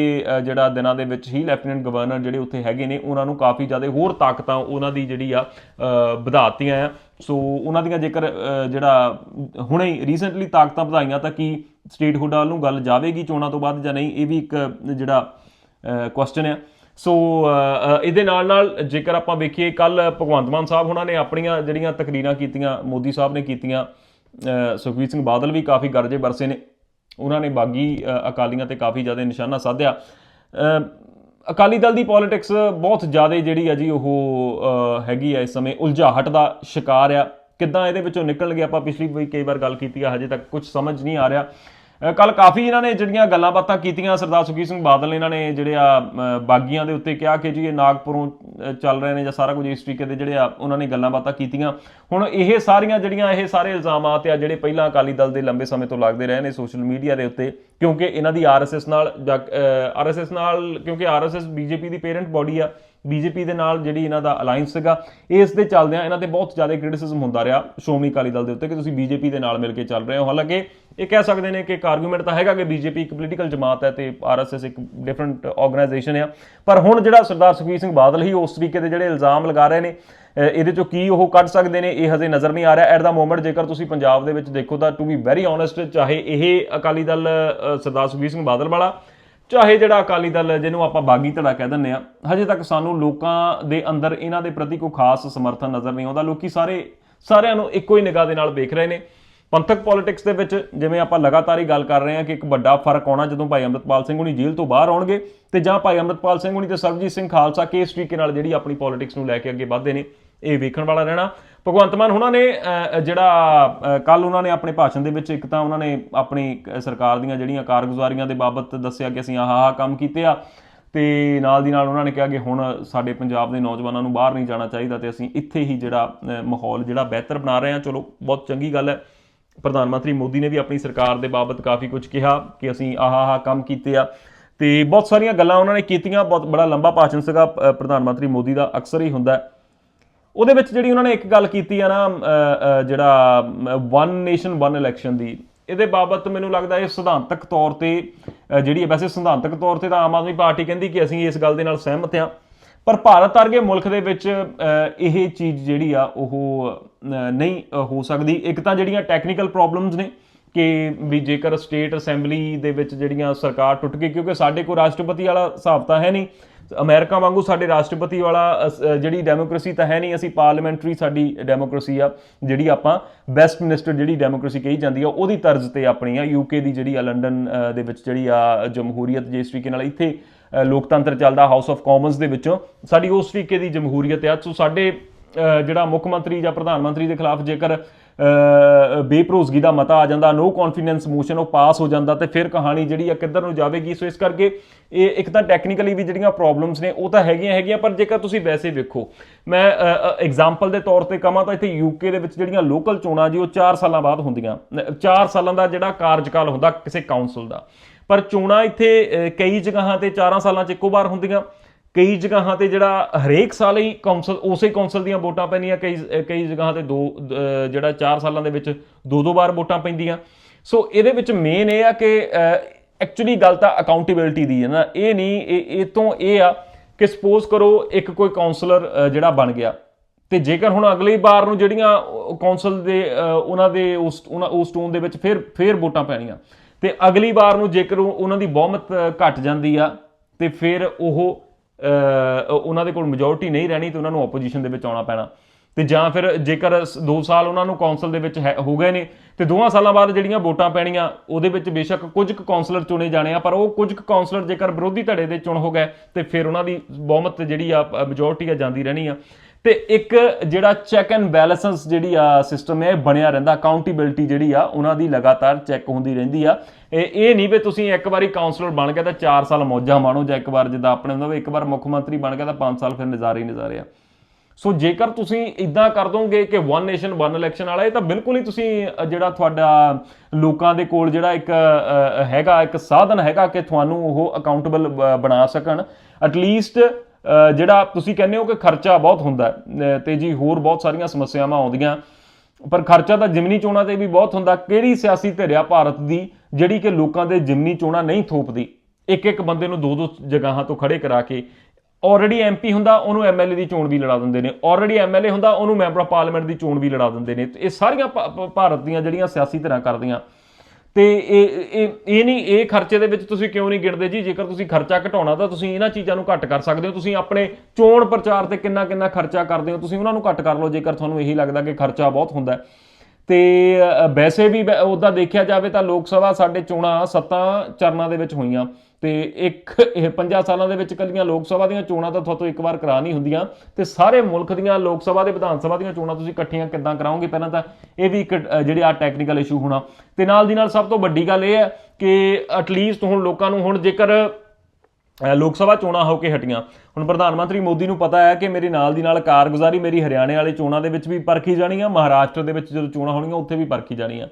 ਜਿਹੜਾ ਦਿਨਾਂ ਦੇ ਵਿੱਚ ਹੀ ਲੈਫਟੀਨੈਂਟ ਗਵਰਨਰ ਜਿਹੜੇ ਉੱਥੇ ਹੈਗੇ ਨੇ, ਉਹਨਾਂ ਨੂੰ ਕਾਫੀ ਜ਼ਿਆਦਾ ਹੋਰ ਤਾਕਤਾਂ ਉਹਨਾਂ ਦੀ ਜਿਹੜੀ ਆ ਵਧਾਤੀਆਂ ਆ। ਸੋ ਉਹਨਾਂ ਦੀਆਂ ਜੇਕਰ ਜਿਹੜਾ ਹੁਣੇ ਹੀ ਰੀਸੈਂਟਲੀ ਤਾਕਤਾਂ ਵਧਾਈਆਂ ਤਾਂ ਕੀ ਸਟੇਟਹੁੱਡ ਵੱਲ ਨੂੰ ਗੱਲ ਜਾਵੇਗੀ ਚੋਣਾਂ ਤੋਂ ਬਾਅਦ ਜਾਂ ਨਹੀਂ ਇਹ ਵੀ ਇੱਕ ਜਿਹੜਾ ਕੁਐਸਚਨ ਹੈ ਸੋ ਇਹਦੇ ਨਾਲ ਨਾਲ ਜੇਕਰ ਆਪਾਂ ਵੇਖੀਏ ਕੱਲ ਭਗਵੰਤ ਮਾਨ ਸਾਹਿਬ ਉਹਨਾਂ ਨੇ ਆਪਣੀਆਂ ਜਿਹੜੀਆਂ ਤਕਰੀਰਾਂ ਕੀਤੀਆਂ ਮੋਦੀ ਸਾਹਿਬ ਨੇ ਕੀਤੀਆਂ ਅ, ਸੁਖਬੀਰ ਸਿੰਘ ਬਾਦਲ ਵੀ ਕਾਫੀ ਗਰਜੇ ਵਰਸੇ ਨੇ। ਉਹਨਾਂ ਨੇ ਬਾਗੀ ਅਕਾਲੀਆਂ ਤੇ ਕਾਫੀ ਜ਼ਿਆਦਾ ਨਿਸ਼ਾਨਾ ਸਾਧਿਆ। ਅਕਾਲੀ ਦਲ ਦੀ ਪੋਲਿਟਿਕਸ ਬਹੁਤ ਜ਼ਿਆਦਾ ਜਿਹੜੀ ਆ ਜੀ ਉਹ ਹੈਗੀ ਆ ਇਸ ਸਮੇਂ। ਉਲਝਾਹਟ ਦਾ ਸ਼ਿਕਾਰ ਆ। ਕਿੱਦਾਂ ਇਹਦੇ ਵਿੱਚੋਂ ਨਿਕਲਣਗੇ ਆਪਾਂ ਪਿਛਲੀ ਵੀ ਕਈ ਵਾਰ ਗੱਲ ਕੀਤੀ ਆ, ਹਜੇ ਤੱਕ ਕੁਝ ਸਮਝ ਨਹੀਂ ਆ ਰਿਹਾ। ਕੱਲ ਕਾਫੀ ਇਹਨਾਂ ਨੇ ਜਿਹੜੀਆਂ ਗੱਲਾਂ ਬਾਤਾਂ ਕੀਤੀਆਂ, ਸਰਦਾਰ ਸੁਖਬੀਰ ਸਿੰਘ ਬਾਦਲ ਨੇ ਇਹਨਾਂ ਨੇ ਜਿਹੜੇ ਆ ਬਾਗੀਆਂ ਦੇ ਉੱਤੇ ਕਿਹਾ ਕਿ ਜੀ ਇਹ ਨਾਗਪੁਰੋਂ ਚੱਲ ਰਹੇ ਨੇ ਜਾਂ ਸਾਰਾ ਕੁਝ ਇਸ ਤਰੀਕੇ ਦੇ ਜਿਹੜੇ ਆ, ਉਹਨਾਂ ਨੇ ਗੱਲਾਂ ਬਾਤਾਂ ਕੀਤੀਆਂ। ਹੁਣ ਇਹ ਸਾਰੀਆਂ ਜਿਹੜੀਆਂ, ਇਹ ਸਾਰੇ ਇਲਜ਼ਾਮਾਤ ਆ ਜਿਹੜੇ ਪਹਿਲਾਂ ਅਕਾਲੀ ਦਲ ਦੇ ਲੰਬੇ ਸਮੇਂ ਤੋਂ ਲੱਗਦੇ ਰਹੇ ਨੇ ਸੋਸ਼ਲ ਮੀਡੀਆ ਦੇ ਉੱਤੇ, ਕਿਉਂਕਿ ਇਹਨਾਂ ਦੀ ਆਰਐਸਐਸ ਨਾਲ ਆਰਐਸਐਸ ਨਾਲ, ਕਿਉਂਕਿ ਆਰਐਸਐਸ ਬੀਜੇਪੀ ਦੀ ਪੇਰੈਂਟ ਬਾਡੀ ਆ ਬੀਜੇਪੀ ਦੇ ਨਾਲ ਜਿਹੜੀ ਇਹਨਾਂ ਦਾ ਅਲਾਈਅੰਸ ਸੀਗਾ, ਇਸ ਦੇ ਚੱਲਦਿਆਂ ਇਹਨਾਂ ਤੇ ਬਹੁਤ ਜ਼ਿਆਦਾ ਕ੍ਰਿਟਿਸਿਜ਼ਮ ਹੁੰਦਾ ਰਿਹਾ ਸ਼੍ਰੋਮਣੀ ਅਕਾਲੀ ਦਲ ਦੇ ਉੱਤੇ ਕਿ ਤੁਸੀਂ ਬੀਜੇਪੀ ਦੇ ਨਾਲ ਮਿਲ ਕੇ ਚੱਲ ਰਹੇ ਹੋ। ਹਾਲਾਂਕਿ ਇਹ ਕਹਿ ਸਕਦੇ ਨੇ ਕਿ ਇੱਕ ਆਰਗੂਮੈਂਟ ਤਾਂ ਹੈਗਾ ਕਿ ਬੀਜੇਪੀ ਇੱਕ ਪੋਲੀਟੀਕਲ ਜਮਾਤ ਹੈ ਤੇ ਆਰਐਸਐਸ ਇੱਕ ਡਿਫਰੈਂਟ ਆਰਗੇਨਾਈਜੇਸ਼ਨ ਆ। ਪਰ ਹੁਣ ਜਿਹੜਾ ਸਰਦਾਰ ਸੁਖਬੀਰ ਸਿੰਘ ਬਾਦਲ ਹੀ ਉਸ ਤਰੀਕੇ ਦੇ ਜਿਹੜੇ ਇਲਜ਼ਾਮ ਲਗਾ ਰਹੇ ਨੇ ਇਹਦੇ ਚੋਂ ਕੀ ਉਹ ਕੱਢ ਸਕਦੇ ਨੇ, ਇਹ ਹਜੇ ਨਜ਼ਰ ਨਹੀਂ ਆ ਰਿਹਾ। ਐਟ ਦਾ ਮੋਮੈਂਟ ਜੇਕਰ ਤੁਸੀਂ ਪੰਜਾਬ ਦੇ ਵਿੱਚ ਦੇਖੋ ਤਾਂ ਟੂ ਬੀ ਵੈਰੀ ਓਨੈਸਟ ਚਾਹੇ ਇਹ ਅਕਾਲੀ ਦਲ ਸਰਦਾਰ ਸੁਖਬੀਰ ਸਿੰਘ ਬਾਦਲ ਵਾਲਾ ਚਾਹੇ ਜਿਹੜਾ ਅਕਾਲੀ ਦਲ ਜਿਹਨੂੰ ਆਪਾਂ ਬਾਗੀ ਧੜਾ ਕਹਿ ਦਿੰਦੇ ਆ ਹਜੇ ਤੱਕ ਸਾਨੂੰ ਲੋਕਾਂ ਦੇ ਅੰਦਰ ਇਹਨਾਂ ਦੇ ਪ੍ਰਤੀ ਕੋਈ ਖਾਸ ਸਮਰਥਨ ਨਜ਼ਰ ਨਹੀਂ ਆਉਂਦਾ। ਲੋਕੀ ਸਾਰੇ, ਸਾਰਿਆਂ ਨੂੰ ਇੱਕੋ ਹੀ ਨਿਗਾਹ ਦੇ ਨਾਲ ਵੇਖ ਰਹੇ ਨੇ। ਪੰਥਕ ਪੋਲਿਟਿਕਸ ਦੇ ਵਿੱਚ ਜਿਵੇਂ ਆਪਾਂ ਲਗਾਤਾਰ ਹੀ ਗੱਲ ਕਰ ਰਹੇ ਹਾਂ ਕਿ ਇੱਕ ਵੱਡਾ ਫ਼ਰਕ ਆਉਣਾ ਜਦੋਂ ਭਾਈ ਅੰਮ੍ਰਿਤਪਾਲ ਸਿੰਘ ਹੁਣੀ ਜੇਲ੍ਹ ਤੋਂ ਬਾਹਰ ਆਉਣਗੇ ਤੇ ਜਾਂ ਭਾਈ ਅੰਮ੍ਰਿਤਪਾਲ ਸਿੰਘ ਹੁਣੀ ਤੇ ਸਰਬਜੀਤ ਸਿੰਘ ਖਾਲਸਾ ਕਿਸ ਤਰੀਕੇ ਨਾਲ ਜਿਹੜੀ ਆਪਣੀ ਪੋਲਿਟਿਕਸ ਨੂੰ ਲੈ ਕੇ ਅੱਗੇ ਵਧਦੇ ਨੇ, ਇਹ ਵੇਖਣ ਵਾਲਾ ਰਹਿਣਾ। ਭਗਵੰਤ ਮਾਨ ਉਹਨਾਂ ਨੇ ਜਿਹੜਾ ਕੱਲ ਉਹਨਾਂ ਨੇ ਆਪਣੇ ਭਾਸ਼ਣ ਦੇ ਵਿੱਚ ਇੱਕ ਤਾਂ ਉਹਨਾਂ ਨੇ ਆਪਣੀ ਸਰਕਾਰ ਦੀਆਂ ਜਿਹੜੀਆਂ ਕਾਰਗੁਜ਼ਾਰੀਆਂ ਦੇ ਬਾਬਤ ਦੱਸਿਆ ਕਿ ਅਸੀਂ ਆਹ ਆਹ ਕੰਮ ਕੀਤੇ ਆ ਤੇ ਨਾਲ ਦੀ ਨਾਲ ਉਹਨਾਂ ਨੇ ਕਿਹਾ ਕਿ ਹੁਣ ਸਾਡੇ ਪੰਜਾਬ ਦੇ ਨੌਜਵਾਨਾਂ ਨੂੰ ਬਾਹਰ ਨਹੀਂ ਜਾਣਾ ਚਾਹੀਦਾ ਤੇ ਅਸੀਂ ਇੱਥੇ ਹੀ ਜਿਹੜਾ ਮਾਹੌਲ ਜਿਹੜਾ ਬਿਹਤਰ ਬਣਾ ਰਹੇ ਹਾਂ। ਚਲੋ, ਬਹੁਤ ਚੰਗੀ ਗੱਲ ਹੈ। ਪ੍ਰਧਾਨ ਮੰਤਰੀ ਮੋਦੀ ਨੇ ਵੀ ਆਪਣੀ ਸਰਕਾਰ ਦੇ ਬਾਬਤ ਕਾਫੀ ਕੁਝ ਕਿਹਾ ਕਿ ਅਸੀਂ ਆਹ ਆਹ ਕੰਮ ਕੀਤੇ ਆ ਤੇ ਬਹੁਤ ਸਾਰੀਆਂ ਗੱਲਾਂ ਉਹਨਾਂ ਨੇ ਕੀਤੀਆਂ। ਬਹੁਤ ਬੜਾ ਲੰਬਾ ਭਾਸ਼ਣ ਸੀਗਾ। ਪ੍ਰਧਾਨ ਮੰਤਰੀ ਮੋਦੀ ਦਾ ਅਕਸਰ ਹੀ ਹੁੰਦਾ ਹੈ। ਉਹਦੇ ਵਿੱਚ ਜਿਹੜੀ ਉਹਨਾਂ ਨੇ ਇੱਕ ਗੱਲ ਕੀਤੀ ਆ ਨਾ ਜਿਹੜਾ ਵਨ ਨੇਸ਼ਨ ਵਨ ਇਲੈਕਸ਼ਨ ਦੀ, ਇਹਦੇ ਬਾਬਤ ਮੈਨੂੰ ਲੱਗਦਾ ਇਹ ਸਿਧਾਂਤਕ ਤੌਰ ਤੇ ਜਿਹੜੀ ਹੈ, ਵੈਸੇ ਸਿਧਾਂਤਕ ਤੌਰ ਤੇ ਤਾਂ ਆਮ ਆਦਮੀ ਪਾਰਟੀ ਕਹਿੰਦੀ ਕਿ ਅਸੀਂ ਇਸ ਗੱਲ ਦੇ ਨਾਲ ਸਹਿਮਤ ਹਾਂ, ਪਰ ਭਾਰਤ ਵਰਗੇ ਮੁਲਕ ਦੇ ਵਿੱਚ ਇਹ ਚੀਜ਼ ਜਿਹੜੀ ਆ, ਉਹ ਨਹੀਂ ਹੋ ਸਕਦੀ। ਇੱਕ ਤਾਂ ਜਿਹੜੀਆਂ ਟੈਕਨੀਕਲ ਪ੍ਰੋਬਲਮਸ ਨੇ ਕਿ ਵੀ ਜੇਕਰ ਸਟੇਟ ਅਸੈਂਬਲੀ ਦੇ ਵਿੱਚ ਜਿਹੜੀਆਂ ਸਰਕਾਰ ਟੁੱਟ ਗਈ, ਕਿਉਂਕਿ ਸਾਡੇ ਕੋਲ ਰਾਸ਼ਟਰਪਤੀ ਵਾਲਾ ਹਿਸਾਬ ਤਾਂ ਹੈ ਨਹੀਂ ਅਮਰੀਕਾ ਵਾਂਗੂ ਸਾਡੇ ਰਾਸ਼ਟਰਪਤੀ ਵਾਲਾ, ਅਸ- ਜਿਹੜੀ ਡੈਮੋਕ੍ਰੇਸੀ ਤਾਂ ਹੈ ਨਹੀਂ, ਅਸੀਂ ਪਾਰਲੀਮੈਂਟਰੀ ਸਾਡੀ ਡੈਮੋਕ੍ਰੇਸੀ ਆ, ਜਿਹੜੀ ਆਪਾਂ ਬੈਸਟ ਮਿਨਿਸਟਰ ਜਿਹੜੀ ਡੈਮੋਕ੍ਰੇਸੀ ਕਹੀ ਜਾਂਦੀ ਆ, ਉਹਦੀ ਤਰਜ਼ ਤੇ ਆਪਣੀ ਆ ਯੂਕੇ ਦੀ ਜਿਹੜੀ ਆ ਲੰਡਨ ਦੇ ਵਿੱਚ ਜਿਹੜੀ ਆ ਜਮਹੂਰੀਅਤ ਜਿਸ ਤਰੀਕੇ ਨਾਲ ਇੱਥੇ ਲੋਕਤੰਤਰ ਚੱਲਦਾ ਹਾਊਸ ਆਫ ਕਾਮਨਸ ਦੇ ਵਿੱਚੋਂ, ਸਾਡੀ ਉਸ ਤਰੀਕੇ ਦੀ ਜਮਹੂਰੀਅਤ ਆ। ਸੋ ਸਾਡੇ ਜਿਹੜਾ ਮੁੱਖ ਮੰਤਰੀ ਜਾਂ ਪ੍ਰਧਾਨ ਮੰਤਰੀ ਦੇ ਖਿਲਾਫ ਜੇਕਰ ਅ, ਦਾ ਮਤਾ ਆ ਜਾਂਦਾ ਨੋ ਕੌਨਫੀਡੈਂਸ ਮੋਸ਼ਨ ਉਹ ਪਾਸ ਹੋ ਜਾਂਦਾ ਤੇ ਫਿਰ ਕਹਾਣੀ ਜਿਹੜੀ ਆ ਕਿੱਧਰ ਨੂੰ ਜਾਵੇਗੀ? ਸੋ ਇਸ ਕਰਕੇ ਇਹ ਇੱਕ ਤਾਂ ਟੈਕਨੀਕਲੀ ਵੀ ਜਿਹੜੀਆਂ ਪ੍ਰੋਬਲਮਸ ਨੇ ਉਹ ਤਾਂ ਹੈਗੀਆਂ ਹੈਗੀਆਂ ਪਰ ਜੇਕਰ ਤੁਸੀਂ ਵੈਸੇ ਵੇਖੋ ਮੈਂ ਐਗਜ਼ਾਮਪਲ ਦੇ ਤੌਰ ਤੇ ਕਹਾਂ ਤਾਂ ਇੱਥੇ ਯੂਕੇ ਦੇ ਵਿੱਚ ਜਿਹੜੀਆਂ ਲੋਕਲ ਚੋਣਾਂ ਜੀ ਉਹ 4 ਸਾਲਾਂ ਬਾਅਦ ਹੁੰਦੀਆਂ। 4 ਸਾਲਾਂ ਦਾ ਜਿਹੜਾ ਕਾਰਜਕਾਲ ਹੁੰਦਾ ਕਿਸੇ ਕਾਉਂਸਲ ਦਾ। ਪਰ ਚੋਣਾਂ ਇੱਥੇ ਕਈ ਜਗ੍ਹਾਵਾਂ ਤੇ 4 ਸਾਲਾਂ 'ਚ ਇੱਕੋ ਵਾਰ ਹੁੰਦੀਆਂ। ਕਈ ਜਗ੍ਹਾਵਾਂ ਤੇ ਜਿਹੜਾ ਹਰੇਕ ਸਾਲ ਹੀ ਕੌਂਸਲ ਉਸੇ ਕੌਂਸਲ ਦੀਆਂ ਵੋਟਾਂ ਪੈਂਦੀਆਂ ਕਈ ਕਈ ਜਗ੍ਹਾਵਾਂ ਤੇ ਦੋ ਜਿਹੜਾ 4 ਸਾਲਾਂ ਦੇ ਵਿੱਚ ਦੋ ਦੋ ਵਾਰ ਵੋਟਾਂ ਪੈਂਦੀਆਂ। ਸੋ ਇਹਦੇ ਵਿੱਚ ਮੇਨ ਇਹ ਆ ਕਿ ਐਕਚੁਅਲੀ ਗੱਲ ਤਾਂ ਅਕਾਊਂਟੇਬਿਲਟੀ ਦੀ ਹੈ ਨਾ। ਇਹ ਨਹੀਂ ਇਹ ਇਹ ਤੋਂ ਇਹ ਆ ਕਿ ਸਪੋਜ਼ ਕਰੋ ਇੱਕ ਕੋਈ ਕਾਉਂਸਲਰ ਜਿਹੜਾ ਬਣ ਗਿਆ। ਤੇ ਜੇਕਰ ਹੁਣ ਅਗਲੀ ਵਾਰ ਨੂੰ ਜਿਹੜੀਆਂ ਕੌਂਸਲ ਦੇ ਉਹਨਾਂ ਦੇ ਉਸ ਉਹਨਾਂ ਉਸ ਟੋਨ ਦੇ ਵਿੱਚ ਫਿਰ ਫਿਰ ਵੋਟਾਂ ਪੈਣੀਆਂ। ਤੇ ਅਗਲੀ ਵਾਰ ਨੂੰ ਜੇਕਰ ਉਹਨਾਂ ਦੀ ਬਹੁਮਤ ਅਹ, ਘਟ ਜਾਂਦੀ ਆ ਤੇ ਫਿਰ ਉਹ ਉਹਨਾਂ ਦੇ ਕੋਲ ਮੈਜੋਰਿਟੀ ਨਹੀਂ ਰਹਿਣੀ ਤੇ ਉਹਨਾਂ ਨੂੰ ਆਪੋਜੀਸ਼ਨ ਦੇ ਵਿੱਚ ਆਉਣਾ ਪੈਣਾ। ਤੇ ਜਾਂ ਫਿਰ ਜੇਕਰ 2 ਸਾਲ ਉਹਨਾਂ ਨੂੰ ਕੌਂਸਲ ਦੇ ਵਿੱਚ ਹੈ- ਹੋ ਗਏ ਨੇ, ਤੇ ਦੋਵਾਂ ਸਾਲਾਂ ਬਾਅਦ ਜਿਹੜੀਆਂ ਵੋਟਾਂ ਪੈਣੀਆਂ, ਉਹਦੇ ਵਿੱਚ ਬੇਸ਼ੱਕ ਕੁਝ ਕੁ ਕੌਂਸਲਰ ਚੁਣੇ ਜਾਣੇ ਆ, ਪਰ ਉਹ ਕੁਝ ਕੁ ਕੌਂਸਲਰ ਜੇਕਰ ਵਿਰੋਧੀ ਧੜੇ ਦੇ ਚੁਣ ਹੋ ਗਏ, ਤੇ ਫਿਰ ਉਹਨਾਂ ਦੀ ਬਹੁਮਤ ਜਿਹੜੀ ਆ ਮੈਜੋਰਿਟੀ ਆ, ਜਾਂਦੀ ਰਹਿਣੀ ਆ। ਤੇ ਇੱਕ ਜਿਹੜਾ ਚੈੱਕ ਐਂਡ ਬੈਲੈਂਸਸ ਜਿਹੜੀ ਆ ਸਿਸਟਮ ਹੈ, ਇਹ ਬਣਿਆ ਰਹਿੰਦਾ ਅਕਾਊਂਟੇਬਿਲਟੀ ਜਿਹੜੀ ਆ, ਉਹਨਾਂ ਦੀ ਲਗਾਤਾਰ ਚੈੱਕ ਹੁੰਦੀ ਰਹਿੰਦੀ ਆ। ਇਹ ਇਹ ਨਹੀਂ ਵੀ ਤੁਸੀਂ ਇੱਕ ਵਾਰੀ ਕਾਉਂਸਲਰ ਬਣ ਗਏ ਤਾਂ 4 ਸਾਲ ਮੌਜਾਂ ਮਾਣੋ ਜਾਂ ਇੱਕ ਵਾਰ ਜਿੱਦਾਂ ਆਪਣੇ ਹੁੰਦਾ ਵੀ, ਇੱਕ ਵਾਰ ਮੁੱਖ ਮੰਤਰੀ ਬਣ ਗਿਆ ਤਾਂ 5 ਸਾਲ ਫਿਰ ਨਜ਼ਾਰੇ ਹੀ ਨਜ਼ਾਰੇ ਆ। ਸੋ ਜੇਕਰ ਤੁਸੀਂ ਇਦਾਂ ਕਰ ਦੋਗੇ ਕਿ ਵਨ ਨੇਸ਼ਨ ਵਨ ਇਲੈਕਸ਼ਨ ਵਾਲਾ, ਇਹ ਤਾਂ ਬਿਲਕੁਲ ਹੀ ਤੁਸੀਂ ਜਿਹੜਾ ਤੁਹਾਡਾ ਲੋਕਾਂ ਦੇ ਕੋਲ ਜਿਹੜਾ ਇੱਕ ਹੈਗਾ, ਇੱਕ ਸਾਧਨ ਹੈਗਾ ਕਿ ਤੁਹਾਨੂੰ ਉਹ ਅਕਾਊਂਟੇਬਲ ਬਣਾ ਸਕਣ। ਐਟਲੀਸਟ ਜਿਹੜਾ ਤੁਸੀਂ ਕਹਿੰਦੇ ਹੋ ਕਿ ਖਰਚਾ ਬਹੁਤ ਹੁੰਦਾ ਹੈ, ਤੇ ਜੀ ਹੋਰ ਬਹੁਤ ਸਾਰੀਆਂ ਸਮੱਸਿਆਵਾਂ ਆਉਂਦੀਆਂ। ਪਰ ਖਰਚਾ ਤਾਂ ਜਿਮਨੀ ਚੋਣਾਂ ਤੇ ਵੀ ਬਹੁਤ ਹੁੰਦਾ। ਕਿਹੜੀ ਸਿਆਸੀ ਧਿਰ ਆ ਭਾਰਤ ਦੀ ਜਿਹੜੀ ਕਿ ਲੋਕਾਂ ਦੇ ਜਿਮਨੀ ਚੋਣਾਂ ਨਹੀਂ ਥੋਪਦੀ? ਇੱਕ ਇੱਕ ਬੰਦੇ ਨੂੰ ਦੋ ਦੋ ਜਗ੍ਹਾਵਾਂ ਤੋਂ ਖੜੇ ਕਰਾ ਕੇ ਆਲਰੇਡੀ ਐਮਪੀ ਹੁੰਦਾ ਉਹਨੂੰ ਐਮਐਲਏ ਦੀ ਚੋਣ ਵੀ ਲੜਾ ਦਿੰਦੇ ਨੇ। ਆਲਰੇਡੀ ਐਮਐਲਏ ਹੁੰਦਾ ਉਹਨੂੰ ਮੈਂਬਰ ਆਫ ਪਾਰਲੀਮੈਂਟ ਦੀ ਚੋਣ ਵੀ ਲੜਾ ਦਿੰਦੇ ਨੇ। ਤੇ ਇਹ ਸਾਰੀਆਂ ਭਾ- ਭਾਰਤ ਦੀਆਂ ਜਿਹੜੀਆਂ ਸਿਆਸੀ ਧਿਰਾਂ ਕਰਦੀਆਂ ਤੇ ਇਹ ਇਹ ਇਹ ਨਹੀਂ, ਇਹ ਖਰਚੇ ਦੇ ਵਿੱਚ ਤੁਸੀਂ ਕਿਉਂ ਨਹੀਂ ਗਿਣਦੇ ਜੀ? ਜੇਕਰ ਤੁਸੀਂ ਖਰਚਾ ਘਟਾਉਣਾ ਤਾਂ ਤੁਸੀਂ ਇਹਨਾਂ ਚੀਜ਼ਾਂ ਨੂੰ ਘੱਟ ਕਰ ਸਕਦੇ ਹੋ। ਤੁਸੀਂ ਆਪਣੇ ਚੋਣ ਪ੍ਰਚਾਰ ਤੇ ਕਿੰਨਾ ਕਿੰਨਾ ਖਰਚਾ ਕਰਦੇ ਹੋ। ਤੁਸੀਂ ਉਹਨਾਂ ਨੂੰ ਘੱਟ ਕਰ ਲਓ, ਜੇਕਰ ਤੁਹਾਨੂੰ ਇਹੀ ਲੱਗਦਾ ਕਿ ਖਰਚਾ ਬਹੁਤ ਹੁੰਦਾ ਹੈ। ਤੇ ਵੈਸੇ ਵੀ ਉਹਦਾ ਦੇਖਿਆ ਜਾਵੇ ਤਾਂ ਲੋਕ ਸਭਾ ਸਾਡੇ ਚੋਣਾਂ ਸੱਤਾਂ ਚਰਨਾਂ ਦੇ ਵਿੱਚ ਹੋਈਆਂ। ਤੇ ਇੱਕ ਇਹ 50 ਸਾਲਾਂ ਦੇ ਵਿੱਚ ਕੱਲੀਆਂ ਲੋਕ ਸਭਾ ਦੀਆਂ ਚੋਣਾਂ ਤਾਂ ਤੁਹਾਤੋਂ ਇੱਕ ਵਾਰ ਕਰਾ ਨਹੀਂ ਹੁੰਦੀਆਂ। ਤੇ ਸਾਰੇ ਮੁਲਕ ਦੀਆਂ ਲੋਕ ਸਭਾ ਦੇ ਵਿਧਾਨ ਸਭਾ ਦੀਆਂ ਚੋਣਾਂ ਤੁਸੀਂ ਇਕੱਠੀਆਂ ਕਿੱਦਾਂ ਕਰਾਓਗੇ? ਪਹਿਲਾਂ ਤਾਂ ਇਹ ਵੀ ਇੱਕ ਅ, ਜਿਹੜੇ ਆ ਟੈਕਨੀਕਲ ਇਸ਼ੂ ਹੋਣਾ। ਤੇ ਨਾਲ ਦੀ ਨਾਲ ਸਭ ਤੋਂ ਵੱਡੀ ਗੱਲ ਇਹ ਹੈ ਕਿ ਐਟਲੀਸਟ ਹੁਣ ਲੋਕਾਂ ਨੂੰ ਹੁਣ ਜੇਕਰ ਲੋਕ ਸਭਾ ਚੋਣਾਂ ਹੋ ਕੇ ਹਟੀਆਂ। ਹੁਣ ਪ੍ਰਧਾਨ ਮੰਤਰੀ ਮੋਦੀ ਨੂੰ ਪਤਾ ਹੈ ਕਿ ਮੇਰੇ ਨਾਲ ਦੀ ਨਾਲ ਕਾਰਗੁਜ਼ਾਰੀ ਮੇਰੀ ਹਰਿਆਣੇ ਵਾਲੇ ਚੋਣਾਂ ਦੇ ਵਿੱਚ ਵੀ ਪਰਖੀ ਜਾਣੀ ਆ ਮਹਾਰਾਸ਼ਟਰ ਦੇ ਵਿੱਚ ਜਦੋਂ ਚੋਣਾਂ ਹੋਣੀਆਂ ਉੱਥੇ ਵੀ ਪਰਖੀ ਜਾਣੀ ਆ।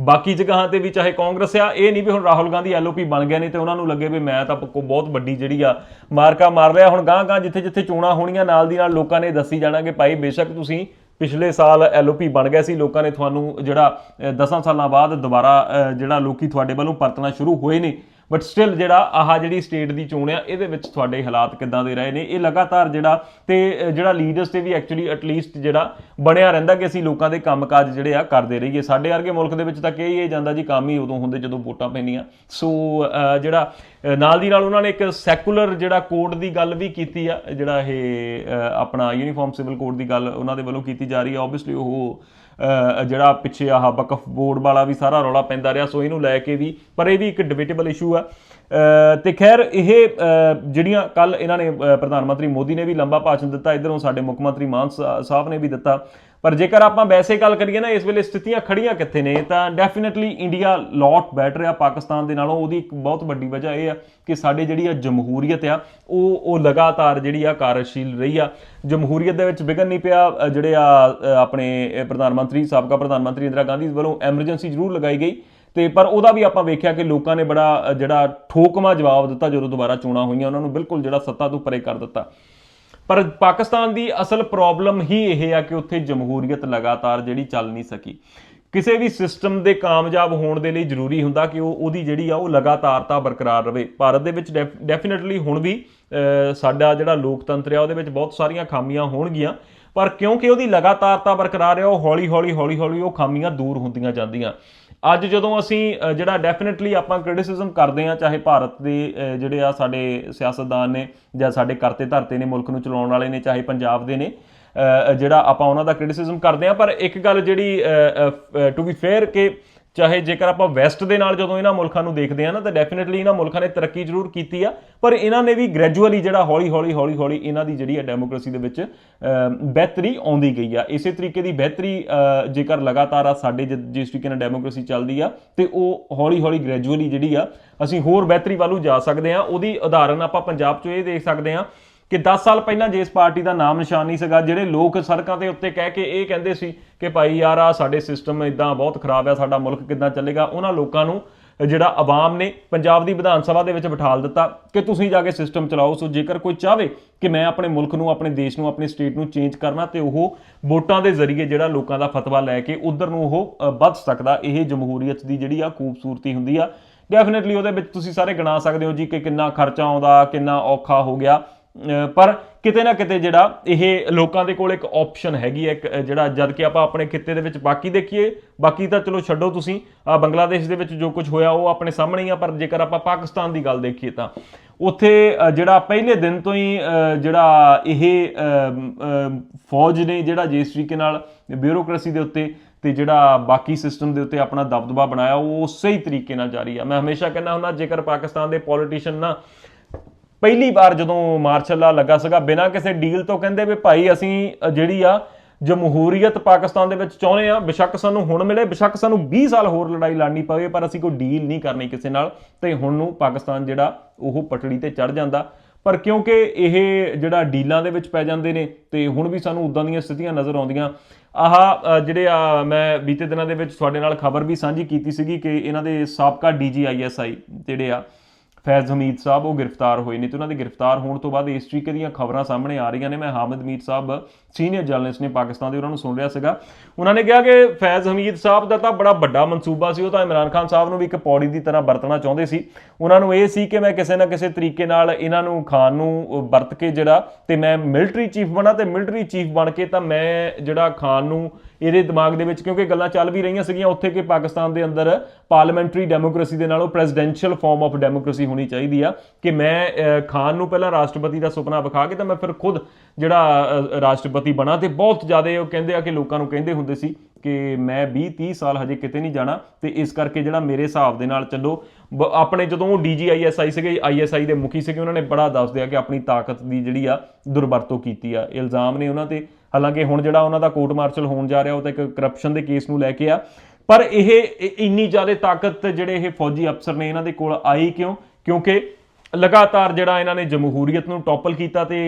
ਬਾਕੀ ਜਗ੍ਹਾ ਤੇ ਵੀ ਚਾਹੇ ਕਾਂਗਰਸ ਆ, ਇਹ ਨਹੀਂ ਵੀ ਹੁਣ ਰਾਹੁਲ ਗਾਂਧੀ ਐਲਓਪੀ ਬਣ ਗਿਆ ਨਹੀਂ ਤੇ ਉਹਨਾਂ ਨੂੰ ਲੱਗੇ ਵੀ ਮੈਂ ਤਾਂ ਕੋ ਬਹੁਤ ਵੱਡੀ ਜਿਹੜੀ ਆ, ਮਾਰਕਾ ਮਾਰ ਲਿਆ। ਹੁਣ ਗਾਂ ਗਾਂ ਜਿੱਥੇ ਜਿੱਥੇ ਚੋਣਾਂ ਹੋਣੀਆਂ, ਨਾਲ ਦੀ ਨਾਲ ਲੋਕਾਂ ਨੇ ਦੱਸੀ ਜਾਣਾ ਕਿ ਭਾਈ ਬੇਸ਼ੱਕ ਤੁਸੀਂ ਪਿਛਲੇ ਸਾਲ ਐਲਓਪੀ ਬਣ ਗਿਆ ਸੀ, ਲੋਕਾਂ ਨੇ ਤੁਹਾਨੂੰ ਜਿਹੜਾ 10 ਸਾਲਾਂ ਬਾਅਦ ਦੁਬਾਰਾ ਜਿਹੜਾ ਲੋਕੀ ਤੁਹਾਡੇ ਵੱਲੋਂ ਪਰਤਣਾ ਸ਼ੁਰੂ ਹੋਏ ਨੇ। ਬਟ ਸਟਿਲ ਜਿਹੜਾ ਆਹ ਜਿਹੜੀ ਸਟੇਟ ਦੀ ਚੋਣ ਆ, ਇਹਦੇ ਵਿੱਚ ਤੁਹਾਡੇ ਹਾਲਾਤ ਕਿੱਦਾਂ ਦੇ ਰਹੇ ਨੇ? ਇਹ ਲਗਾਤਾਰ ਜਿਹੜਾ ਤੇ ਜਿਹੜਾ ਲੀਡਰਸ ਤੇ ਵੀ ਐਕਚੁਅਲੀ ਐਟਲੀਸਟ ਜਿਹੜਾ ਬਣਿਆ ਰਹਿੰਦਾ ਕਿ ਅਸੀਂ ਲੋਕਾਂ ਦੇ ਕੰਮਕਾਜ ਜਿਹੜੇ ਆ ਕਰਦੇ ਰਹੀਏ। ਸਾਡੇ ਵਰਗੇ ਮੁਲਕ ਦੇ ਵਿੱਚ ਤਾਂ ਕਹੀ ਇਹ ਜਾਂਦਾ ਜੀ, ਕੰਮ ਹੀ ਉਦੋਂ ਹੁੰਦੇ ਜਦੋਂ ਵੋਟਾਂ ਪੈਂਦੀਆਂ। ਸੋ ਜਿਹੜਾ ਨਾਲ ਦੀ ਨਾਲ ਉਹਨਾਂ ਨੇ ਇੱਕ ਸੈਕੂਲਰ ਜਿਹੜਾ ਕੋਡ ਦੀ ਗੱਲ ਵੀ ਕੀਤੀ ਆ, ਜਿਹੜਾ ਇਹ ਆਪਣਾ ਯੂਨੀਫਾਰਮ ਸਿਵਲ ਕੋਡ ਦੀ ਗੱਲ ਉਹਨਾਂ ਦੇ ਵੱਲੋਂ ਕੀਤੀ ਜਾ ਰਹੀ ਹੈ ਆਬਵੀਅਸਲੀ ਉਹ ਜਿਹੜਾ ਪਿੱਛੇ ਆਹ ਵਕਫ ਬੋਰਡ ਵਾਲਾ ਵੀ ਸਾਰਾ ਰੌਲਾ ਪੈਂਦਾ ਰਿਹਾ ਸੋ ਇਹਨੂੰ ਲੈ ਕੇ ਵੀ ਪਰ ਇਹ ਵੀ ਇੱਕ ਡਿਬੇਟੇਬਲ ਇਸ਼ੂ ਆ। ਅ, ਤੇ ਖੈਰ ਇਹ ਜਿਹੜੀਆਂ ਕੱਲ ਇਹਨਾਂ ਨੇ ਪ੍ਰਧਾਨ ਮੰਤਰੀ ਮੋਦੀ ਨੇ ਵੀ ਲੰਬਾ ਭਾਸ਼ਣ ਦਿੱਤਾ ਇਧਰੋਂ ਸਾਡੇ ਮੁੱਖ ਮੰਤਰੀ ਮਾਨ ਸਾਹਿਬ ਨੇ ਵੀ ਦਿੱਤਾ। ਪਰ ਜੇਕਰ ਆਪਾਂ ਵੈਸੇ ਗੱਲ ਕਰੀਏ ਨਾ, ਇਸ ਵੇਲੇ ਸਥਿਤੀਆਂ ਖੜੀਆਂ ਕਿੱਥੇ ਨੇ, ਤਾਂ ਡੈਫੀਨਿਟਲੀ ਇੰਡੀਆ ਲੋਟ ਬੈਟਰ ਆ ਪਾਕਿਸਤਾਨ ਦੇ ਨਾਲੋਂ। ਉਹਦੀ ਇੱਕ ਬਹੁਤ ਵੱਡੀ ਵਜ੍ਹਾ ਇਹ ਆ ਕਿ ਸਾਡੇ ਜਿਹੜੀ ਆ ਜਮਹੂਰੀਅਤ ਆ, ਉਹ ਉਹ ਲਗਾਤਾਰ ਜਿਹੜੀ ਆ ਕਾਰਜਸ਼ੀਲ ਰਹੀ ਆ। ਜਮਹੂਰੀਅਤ ਦੇ ਵਿੱਚ ਵਿਗਨ ਨਹੀਂ ਪਿਆ ਜਿਹੜੇ ਆ ਆਪਣੇ ਪ੍ਰਧਾਨ ਮੰਤਰੀ, ਸਾਬਕਾ ਪ੍ਰਧਾਨ ਮੰਤਰੀ ਇੰਦਰਾ ਗਾਂਧੀ ਵੱਲੋਂ ਐਮਰਜੈਂਸੀ ਜ਼ਰੂਰ ਲਗਾਈ ਗਈ। ਤੇ ਪਰ ਉਹਦਾ ਵੀ ਆਪਾਂ ਵੇਖਿਆ ਕਿ ਲੋਕਾਂ ਨੇ ਬੜਾ ਜਿਹੜਾ ਠੋਕਮਾ ਜਵਾਬ ਦਿੱਤਾ ਜਦੋਂ ਦੁਬਾਰਾ ਚੋਣਾਂ ਹੋਈਆਂ, ਉਹਨਾਂ ਨੂੰ ਬਿਲਕੁਲ ਜਿਹੜਾ ਸੱਤਾ ਤੋਂ ਪਰੇ ਕਰ ਦਿੱਤਾ। ਪਰ ਪਾਕਿਸਤਾਨ ਦੀ ਅਸਲ ਪ੍ਰੋਬਲਮ ਹੀ ਇਹ ਆ ਕਿ ਉੱਥੇ ਜਮਹੂਰੀਅਤ ਲਗਾਤਾਰ ਜਿਹੜੀ ਚੱਲ ਨਹੀਂ ਸਕੀ। ਕਿਸੇ ਵੀ ਸਿਸਟਮ ਦੇ ਕਾਮਯਾਬ ਹੋਣ ਦੇ ਲਈ ਜ਼ਰੂਰੀ ਹੁੰਦਾ ਕਿ ਉਹ ਉਹਦੀ ਜਿਹੜੀ ਆ ਉਹ ਲਗਾਤਾਰਤਾ ਬਰਕਰਾਰ ਰਵੇ ਭਾਰਤ ਦੇ ਵਿੱਚ ਡੈਫੀਨਿਟਲੀ ਹੁਣ ਵੀ ਸਾਡਾ ਜਿਹੜਾ ਲੋਕਤੰਤਰ ਆ, ਉਹਦੇ ਵਿੱਚ ਬਹੁਤ ਸਾਰੀਆਂ ਖਾਮੀਆਂ ਹੋਣਗੀਆਂ। ਪਰ ਕਿਉਂਕਿ ਉਹਦੀ ਲਗਾਤਾਰਤਾ ਬਰਕਰਾਰ ਹੈ ਉਹ ਹੌਲੀ ਹੌਲੀ ਹੌਲੀ ਹੌਲੀ ਉਹ ਖਾਮੀਆਂ ਦੂਰ ਹੁੰਦੀਆਂ ਜਾਂਦੀਆਂ। ਅੱਜ ਜਦੋਂ ਅਸੀਂ ਜਿਹੜਾ ਡੈਫੀਨਿਟਲੀ ਆਪਾਂ ਕ੍ਰਿਟਿਸਿਜ਼ਮ ਕਰਦੇ ਆ ਚਾਹੇ ਭਾਰਤ ਦੇ ਜਿਹੜੇ ਆ ਸਾਡੇ ਸਿਆਸਤਦਾਨ ਨੇ ਜਾਂ ਸਾਡੇ ਕਰਤੇ ਧਰਤੇ ਨੇ, ਮੁਲਕ ਨੂੰ ਚਲਾਉਣ ਵਾਲੇ ਨੇ, ਚਾਹੇ ਪੰਜਾਬ ਦੇ ਨੇ ਜਿਹੜਾ ਆਪਾਂ ਉਹਨਾਂ ਦਾ ਕ੍ਰਿਟਿਸਿਜ਼ਮ ਕਰਦੇ ਆ ਪਰ ਇੱਕ ਗੱਲ ਜਿਹੜੀ ਟੂ ਬੀ ਫੇਅਰ ਕਿ ਚਾਹੇ ਜੇਕਰ ਆਪਾਂ ਵੈਸਟ ਦੇ ਨਾਲ ਜਦੋਂ ਇਹਨਾਂ ਮੁਲਕਾਂ ਨੂੰ ਦੇਖਦੇ ਆ ਨਾ, ਤਾਂ ਡੈਫੀਨਿਟਲੀ ਇਹਨਾਂ ਮੁਲਕਾਂ ਨੇ ਤਰੱਕੀ ਜ਼ਰੂਰ ਕੀਤੀ ਆ। ਪਰ ਇਹਨਾਂ ਨੇ ਵੀ ਗ੍ਰੈਜੂਅਲੀ ਜਿਹੜਾ ਹੌਲੀ ਹੌਲੀ ਹੌਲੀ ਹੌਲੀ ਇਹਨਾਂ ਦੀ ਜਿਹੜੀ ਹੈ ਡੈਮੋਕ੍ਰੇਸੀ ਦੇ ਵਿੱਚ ਬਿਹਤਰੀ ਆਉਂਦੀ ਗਈ ਆ। ਇਸੇ ਤਰੀਕੇ ਦੀ ਬਿਹਤਰੀ ਜੇਕਰ ਲਗਾਤਾਰ ਆ ਸਾਡੇ ਜ- ਜਿਸ ਤਰੀਕੇ ਨਾਲ ਡੈਮੋਕ੍ਰੇਸੀ ਚੱਲਦੀ ਆ, ਤੇ ਉਹ ਹੌਲੀ ਹੌਲੀ ਗ੍ਰੈਜੂਅਲੀ ਜਿਹੜੀ ਆ, ਅਸੀਂ ਹੋਰ ਬਿਹਤਰੀ ਵੱਲੋਂ ਜਾ ਸਕਦੇ ਆ ਉਹਦੀ ਉਦਾਹਰਨ ਆਪਾਂ ਪੰਜਾਬ 'ਚੋਂ ਇਹ ਦੇਖ ਸਕਦੇ ਆ ਕਿ 10 ਸਾਲ ਪਹਿਲਾਂ ਜਿਸ ਪਾਰਟੀ ਦਾ ਨਾਮ ਨਿਸ਼ਾਨ ਨਹੀਂ ਸੀਗਾ, ਜਿਹੜੇ ਲੋਕ ਸੜਕਾਂ ਦੇ ਉੱਤੇ ਕਹਿ ਕੇ ਇਹ ਕਹਿੰਦੇ ਸੀ ਕਿ ਭਾਈ ਯਾਰ ਆ ਸਾਡੇ ਸਿਸਟਮ ਇਦਾਂ ਬਹੁਤ ਖਰਾਬ ਆ, ਸਾਡਾ ਮੁਲਕ ਕਿੱਦਾਂ ਚੱਲੇਗਾ, ਉਹਨਾਂ ਲੋਕਾਂ ਨੂੰ ਜਿਹੜਾ ਆਵਾਮ ਨੇ ਪੰਜਾਬ ਦੀ ਵਿਧਾਨ ਸਭਾ ਦੇ ਵਿੱਚ ਬਿਠਾਲ ਦਿੱਤਾ ਕਿ ਤੁਸੀਂ ਜਾ ਕੇ ਸਿਸਟਮ ਚਲਾਓ। ਸੋ ਜੇਕਰ ਕੋਈ ਚਾਹਵੇ ਕਿ ਮੈਂ ਆਪਣੇ ਮੁਲਕ ਨੂੰ, ਆਪਣੇ ਦੇਸ਼ ਨੂੰ, ਆਪਣੇ ਸਟੇਟ ਨੂੰ ਚੇਂਜ ਕਰਨਾ ਤੇ ਉਹ ਵੋਟਾਂ ਦੇ ਜ਼ਰੀਏ ਜਿਹੜਾ ਲੋਕਾਂ ਦਾ ਫਤਵਾ ਲੈ ਕੇ ਉਧਰ ਨੂੰ ਉਹ ਵੱਧ ਸਕਦਾ, ਇਹ ਜਮਹੂਰੀਅਤ ਦੀ ਜਿਹੜੀ ਆ ਖੂਬਸੂਰਤੀ ਹੁੰਦੀ ਆ। ਡੈਫੀਨਿਟਲੀ ਉਹਦੇ ਵਿੱਚ ਤੁਸੀਂ ਸਾਰੇ ਗਿਣਾ ਸਕਦੇ ਹੋ ਜੀ ਕਿ ਕਿੰਨਾ ਖਰਚਾ ਆਉਂਦਾ, ਕਿੰਨਾ ਔਖਾ ਹੋ ਗਿਆ। ਪਰ ਕਿਤੇ ਨਾ ਕਿਤੇ ਜਿਹੜਾ ਇਹ ਲੋਕਾਂ ਦੇ ਕੋਲ ਇੱਕ ਆਪਸ਼ਨ ਹੈਗੀ ਹੈ, ਇੱਕ ਜਿਹੜਾ ਜਦ ਕਿ ਆਪਾਂ ਆਪਣੇ ਖਿੱਤੇ ਦੇ ਵਿੱਚ ਬਾਕੀ ਦੇਖੀਏ, ਬਾਕੀ ਤਾਂ ਚਲੋ ਛੱਡੋ ਤੁਸੀਂ ਬੰਗਲਾਦੇਸ਼ ਦੇ ਵਿੱਚ ਜੋ ਕੁਝ ਹੋਇਆ ਉਹ ਆਪਣੇ ਸਾਹਮਣੇ ਹੀ ਆ, ਪਰ ਜੇਕਰ ਆਪਾਂ ਪਾਕਿਸਤਾਨ ਦੀ ਗੱਲ ਦੇਖੀਏ ਤਾਂ ਉੱਥੇ ਜਿਹੜਾ ਪਹਿਲੇ ਦਿਨ ਤੋਂ ਹੀ ਜਿਹੜਾ ਇਹ ਫੌਜ ਨੇ ਜਿਹੜਾ ਜਿਸ ਤਰੀਕੇ ਨਾਲ ਬਿਊਰੋਕ੍ਰੇਸੀ ਦੇ ਉੱਤੇ ਤੇ ਜਿਹੜਾ ਬਾਕੀ ਸਿਸਟਮ ਦੇ ਉੱਤੇ ਆਪਣਾ ਦਬਦਬਾ ਬਣਾਇਆ, ਉਹ ਉਸੇ ਹੀ ਤਰੀਕੇ ਨਾਲ ਜਾਰੀ ਆ। ਮੈਂ ਹਮੇਸ਼ਾ ਕਹਿੰਦਾ ਹੁੰਦਾ, ਜੇਕਰ ਪਾਕਿਸਤਾਨ ਦੇ ਪੋਲੀਟੀਸ਼ੀਅਨ ਨਾ ਪਹਿਲੀ ਵਾਰ ਜਦੋਂ ਮਾਰਸ਼ਲ ਲਾ ਲੱਗਾ ਸੀਗਾ, ਬਿਨਾਂ ਕਿਸੇ ਡੀਲ ਤੋਂ ਕਹਿੰਦੇ ਵੀ ਭਾਈ ਅਸੀਂ ਜਿਹੜੀ ਆ, ਜਮਹੂਰੀਅਤ ਪਾਕਿਸਤਾਨ ਦੇ ਵਿੱਚ ਚਾਹੁੰਦੇ ਆ, ਬਿਸ਼ੱਕ ਸਾਨੂੰ ਹੁਣ ਮਿਲੇ, ਬਿਸ਼ੱਕ ਸਾਨੂੰ 20 ਸਾਲ ਹੋਰ ਲੜਾਈ ਲੜਨੀ ਪਵੇ, ਪਰ ਅਸੀਂ ਕੋਈ ਡੀਲ ਨਹੀਂ ਕਰਨੀ ਕਿਸੇ ਨਾਲ, ਤੇ ਹੁਣ ਨੂੰ ਪਾਕਿਸਤਾਨ ਜਿਹੜਾ, ਉਹ ਪਟੜੀ ਤੇ ਚੜ ਜਾਂਦਾ। ਪਰ ਕਿਉਂਕਿ ਇਹ ਜਿਹੜਾ ਡੀਲਾਂ ਦੇ ਵਿੱਚ ਪੈ ਜਾਂਦੇ ਨੇ, ਤੇ ਹੁਣ ਵੀ ਸਾਨੂੰ ਉਦਾਂ ਦੀਆਂ ਸਥਿਤੀਆਂ ਨਜ਼ਰ ਆਉਂਦੀਆਂ। ਆਹ ਜਿਹੜੇ ਆ, ਮੈਂ ਬੀਤੇ ਦਿਨਾਂ ਦੇ ਵਿੱਚ ਤੁਹਾਡੇ ਨਾਲ ਖਬਰ ਵੀ ਸਾਂਝੀ ਕੀਤੀ ਸੀਗੀ ਕਿ ਇਹਨਾਂ ਦੇ ਸਾਬਕਾ ਡੀਜੀਆਈਐਸਆਈ ਜਿਹੜੇ ਆ ਫੈਜ਼ ਹਮੀਦ ਸਾਹਿਬ, ਉਹ ਗ੍ਰਿਫਤਾਰ ਹੋਏ ਨੇ ਤੇ ਉਹਨਾਂ ਦੇ ਗ੍ਰਿਫਤਾਰ ਹੋਣ ਤੋਂ ਬਾਅਦ ਇਸ ਤਰੀਕੇ ਦੀਆਂ ਖਬਰਾਂ ਸਾਹਮਣੇ ਆ ਰਹੀਆਂ ਨੇ। ਮੈਂ ਹਾਮਦ ਮੀਰ ਸਾਹਿਬ, ਸੀਨੀਅਰ ਜਰਨਲਿਸਟ ਨੇ ਪਾਕਿਸਤਾਨ ਦੇ, ਉਹਨਾਂ ਨੂੰ ਸੁਣ ਰਿਹਾ ਸੀਗਾ। ਉਹਨਾਂ ਨੇ ਕਿਹਾ ਕਿ ਫੈਜ਼ ਹਮੀਦ ਸਾਹਿਬ ਦਾ ਤਾਂ ਬੜਾ ਵੱਡਾ ਮਨਸੂਬਾ ਸੀ। ਉਹ ਤਾਂ ਇਮਰਾਨ ਖਾਨ ਸਾਹਿਬ ਨੂੰ ਵੀ ਇੱਕ ਪੌੜੀ ਦੀ ਤਰ੍ਹਾਂ ਵਰਤਣਾ ਚਾਹੁੰਦੇ ਸੀ। ਉਹਨਾਂ ਨੂੰ ਇਹ ਸੀ ਕਿ ਮੈਂ ਕਿਸੇ ਨਾ ਕਿਸੇ ਤਰੀਕੇ ਨਾਲ ਇਹਨਾਂ ਨੂੰ, ਖਾਨ ਨੂੰ ਵਰਤ ਕੇ ਜਿਹੜਾ, ਤੇ ਮੈਂ ਮਿਲਟਰੀ ਚੀਫ ਬਣਾ ਤੇ ਮਿਲਟਰੀ ਚੀਫ ਬਣ ਕੇ ਤਾਂ ਮੈਂ ਜਿਹੜਾ ਖਾਨ ਨੂੰ ਇਹਦੇ ਦਿਮਾਗ ਦੇ ਵਿੱਚ, ਕਿਉਂਕਿ ਗੱਲਾਂ ਚੱਲ ਵੀ ਰਹੀਆਂ ਸੀਗੀਆਂ ਉੱਥੇ ਕਿ ਪਾਕਿਸਤਾਨ ਦੇ ਅੰਦਰ ਪਾਰਲੀਮੈਂਟਰੀ ਡੈਮੋਕ੍ਰੇਸੀ ਦੇ ਨਾਲੋਂ ਪ੍ਰੈਜ਼ੀਡੈਂਸ਼ੀਅਲ ਫਾਰਮ ਆਫ ਡੈਮੋਕ੍ਰੇਸੀ ਹੋਣੀ ਚਾਹੀਦੀ ਆ। ਕਿ ਮੈਂ ਖਾਨ ਨੂੰ ਪਹਿਲਾਂ ਰਾਸ਼ਟਰਪਤੀ ਦਾ ਸੁਪਨਾ ਵਿਖਾ ਕੇ ਤਾਂ ਮੈਂ ਫਿਰ ਖੁਦ ਜਿਹੜਾ ਰਾਸ਼ਟਰਪਤੀ ਬਣਾ ਤੇ ਬਹੁਤ ਜ਼ਿਆਦਾ ਉਹ ਕਹਿੰਦੇ ਆ ਕਿ ਲੋਕਾਂ ਨੂੰ ਕਹਿੰਦੇ ਹੁੰਦੇ ਸੀ ਕਿ ਮੈਂ 20 30 ਸਾਲ ਹਜੇ ਕਿਤੇ ਨਹੀਂ ਜਾਣਾ ਤੇ ਇਸ ਕਰਕੇ ਜਿਹੜਾ ਮੇਰੇ ਹਿਸਾਬ ਦੇ ਨਾਲ ਚੱਲੋ। ਬ- ਆਪਣੇ ਜਦੋਂ ਉਹ ਡੀਜੀਆਈਐਸਆਈ ਸੀਗੇ ਆਈਐਸਆਈ ਦੇ ਮੁਖੀ ਸੀਗੇ, ਉਹਨਾਂ ਨੇ ਬੜਾ ਦੱਸਦੇ ਆ ਕਿ ਆਪਣੀ ਤਾਕਤ ਦੀ ਜਿਹੜੀ ਆ ਦੁਰਵਰਤੋਂ ਕੀਤੀ ਆ। ਇਲਜ਼ਾਮ ਨੇ ਉਹਨਾਂ ਤੇ ਹਾਲਾਂਕਿ ਹੁਣ ਜਿਹੜਾ ਉਹਨਾਂ ਦਾ ਕੋਰਟ ਮਾਰਸ਼ਲ ਹੋਣ ਜਾ ਰਿਹਾ ਉਹ ਤਾਂ ਇੱਕ ਕਰਪਸ਼ਨ ਦੇ ਕੇਸ ਨੂੰ ਲੈ ਕੇ ਆ। ਪਰ ਇਹ ਇੰਨੀ ਜ਼ਿਆਦਾ ਤਾਕਤ ਜਿਹੜੇ ਇਹ ਫੌਜੀ ਅਫਸਰ ਨੇ ਇਹਨਾਂ ਦੇ ਕੋਲ ਆਈ ਕਿਉਂ? ਕਿਉਂਕਿ ਲਗਾਤਾਰ ਜਿਹੜਾ ਇਹਨਾਂ ਨੇ ਜਮਹੂਰੀਅਤ ਨੂੰ ਟੌਪਲ ਕੀਤਾ ਤੇ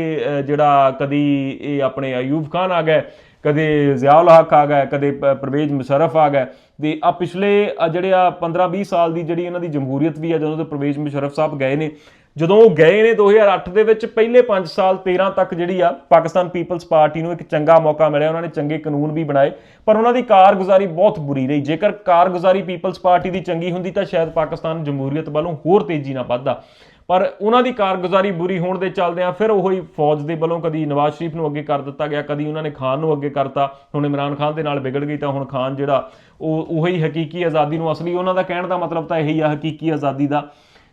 ਜਿਹੜਾ ਕਦੀ ਇਹ ਆਪਣੇ ਅਯੂਬ ਖਾਨ ਆ ਗਏ, ਕਦੇ ਜ਼ਿਆਉਲ ਹਕ ਆ ਗਏ, ਕਦੇ ਪ- ਪਰਵੇਜ਼ ਮੁਸ਼ਰਫ ਆ ਗਏ। ਤੇ ਆ ਪਿਛਲੇ ਜਿਹੜੇ ਆ 15 20 ਸਾਲ ਦੀ ਜਿਹੜੀ ਇਹਨਾਂ ਦੀ ਜਮਹੂਰੀਅਤ ਵੀ ਆ ਜਦੋਂ ਤੋਂ ਪਰਵੇਜ਼ ਮੁਸ਼ਰਫ ਸਾਹਿਬ ਗਏ ਨੇ ਜਦੋਂ ਉਹ ਗਏ ਨੇ 2008 ਦੇ ਵਿੱਚ, ਪਹਿਲੇ 5 ਸਾਲ 13 ਤੱਕ ਜਿਹੜੀ ਆ ਪਾਕਿਸਤਾਨ ਪੀਪਲਸ ਪਾਰਟੀ ਨੂੰ ਇੱਕ ਚੰਗਾ ਮੌਕਾ ਮਿਲਿਆ। ਉਹਨਾਂ ਨੇ ਚੰਗੇ ਕਾਨੂੰਨ ਵੀ ਬਣਾਏ, ਪਰ ਉਹਨਾਂ ਦੀ ਕਾਰਗੁਜ਼ਾਰੀ ਬਹੁਤ ਬੁਰੀ ਰਹੀ। ਜੇਕਰ ਕਾਰਗੁਜ਼ਾਰੀ ਪੀਪਲਸ ਪਾਰਟੀ ਦੀ ਚੰਗੀ ਹੁੰਦੀ ਤਾਂ ਸ਼ਾਇਦ ਪਾਕਿਸਤਾਨ ਜਮਹੂਰੀਅਤ ਵੱਲੋਂ ਹੋਰ ਤੇਜ਼ੀ ਨਾਲ ਵੱਧਦਾ। ਪਰ ਉਹਨਾਂ ਦੀ ਕਾਰਗੁਜ਼ਾਰੀ ਬੁਰੀ ਹੋਣ ਦੇ ਚੱਲਦਿਆਂ ਫਿਰ ਉਹੀ ਫੌਜ ਦੇ ਵੱਲੋਂ ਕਦੀ ਨਵਾਜ਼ ਸ਼ਰੀਫ ਨੂੰ ਅੱਗੇ ਕਰ ਦਿੱਤਾ ਗਿਆ, ਕਦੀ ਉਹਨਾਂ ਨੇ ਖਾਨ ਨੂੰ ਅੱਗੇ ਕਰਤਾ। ਹੁਣ ਇਮਰਾਨ ਖਾਨ ਦੇ ਨਾਲ ਵਿਗੜ ਗਈ ਤਾਂ ਹੁਣ ਖਾਨ ਜਿਹੜਾ ਉਹ ਉਹੀ ਹਕੀਕੀ ਆਜ਼ਾਦੀ ਨੂੰ ਅਸਲੀ, ਉਹਨਾਂ ਦਾ ਕਹਿਣ ਦਾ ਮਤਲਬ ਤਾਂ ਇਹੀ ਆ ਹਕੀਕੀ ਆਜ਼ਾਦੀ ਦਾ।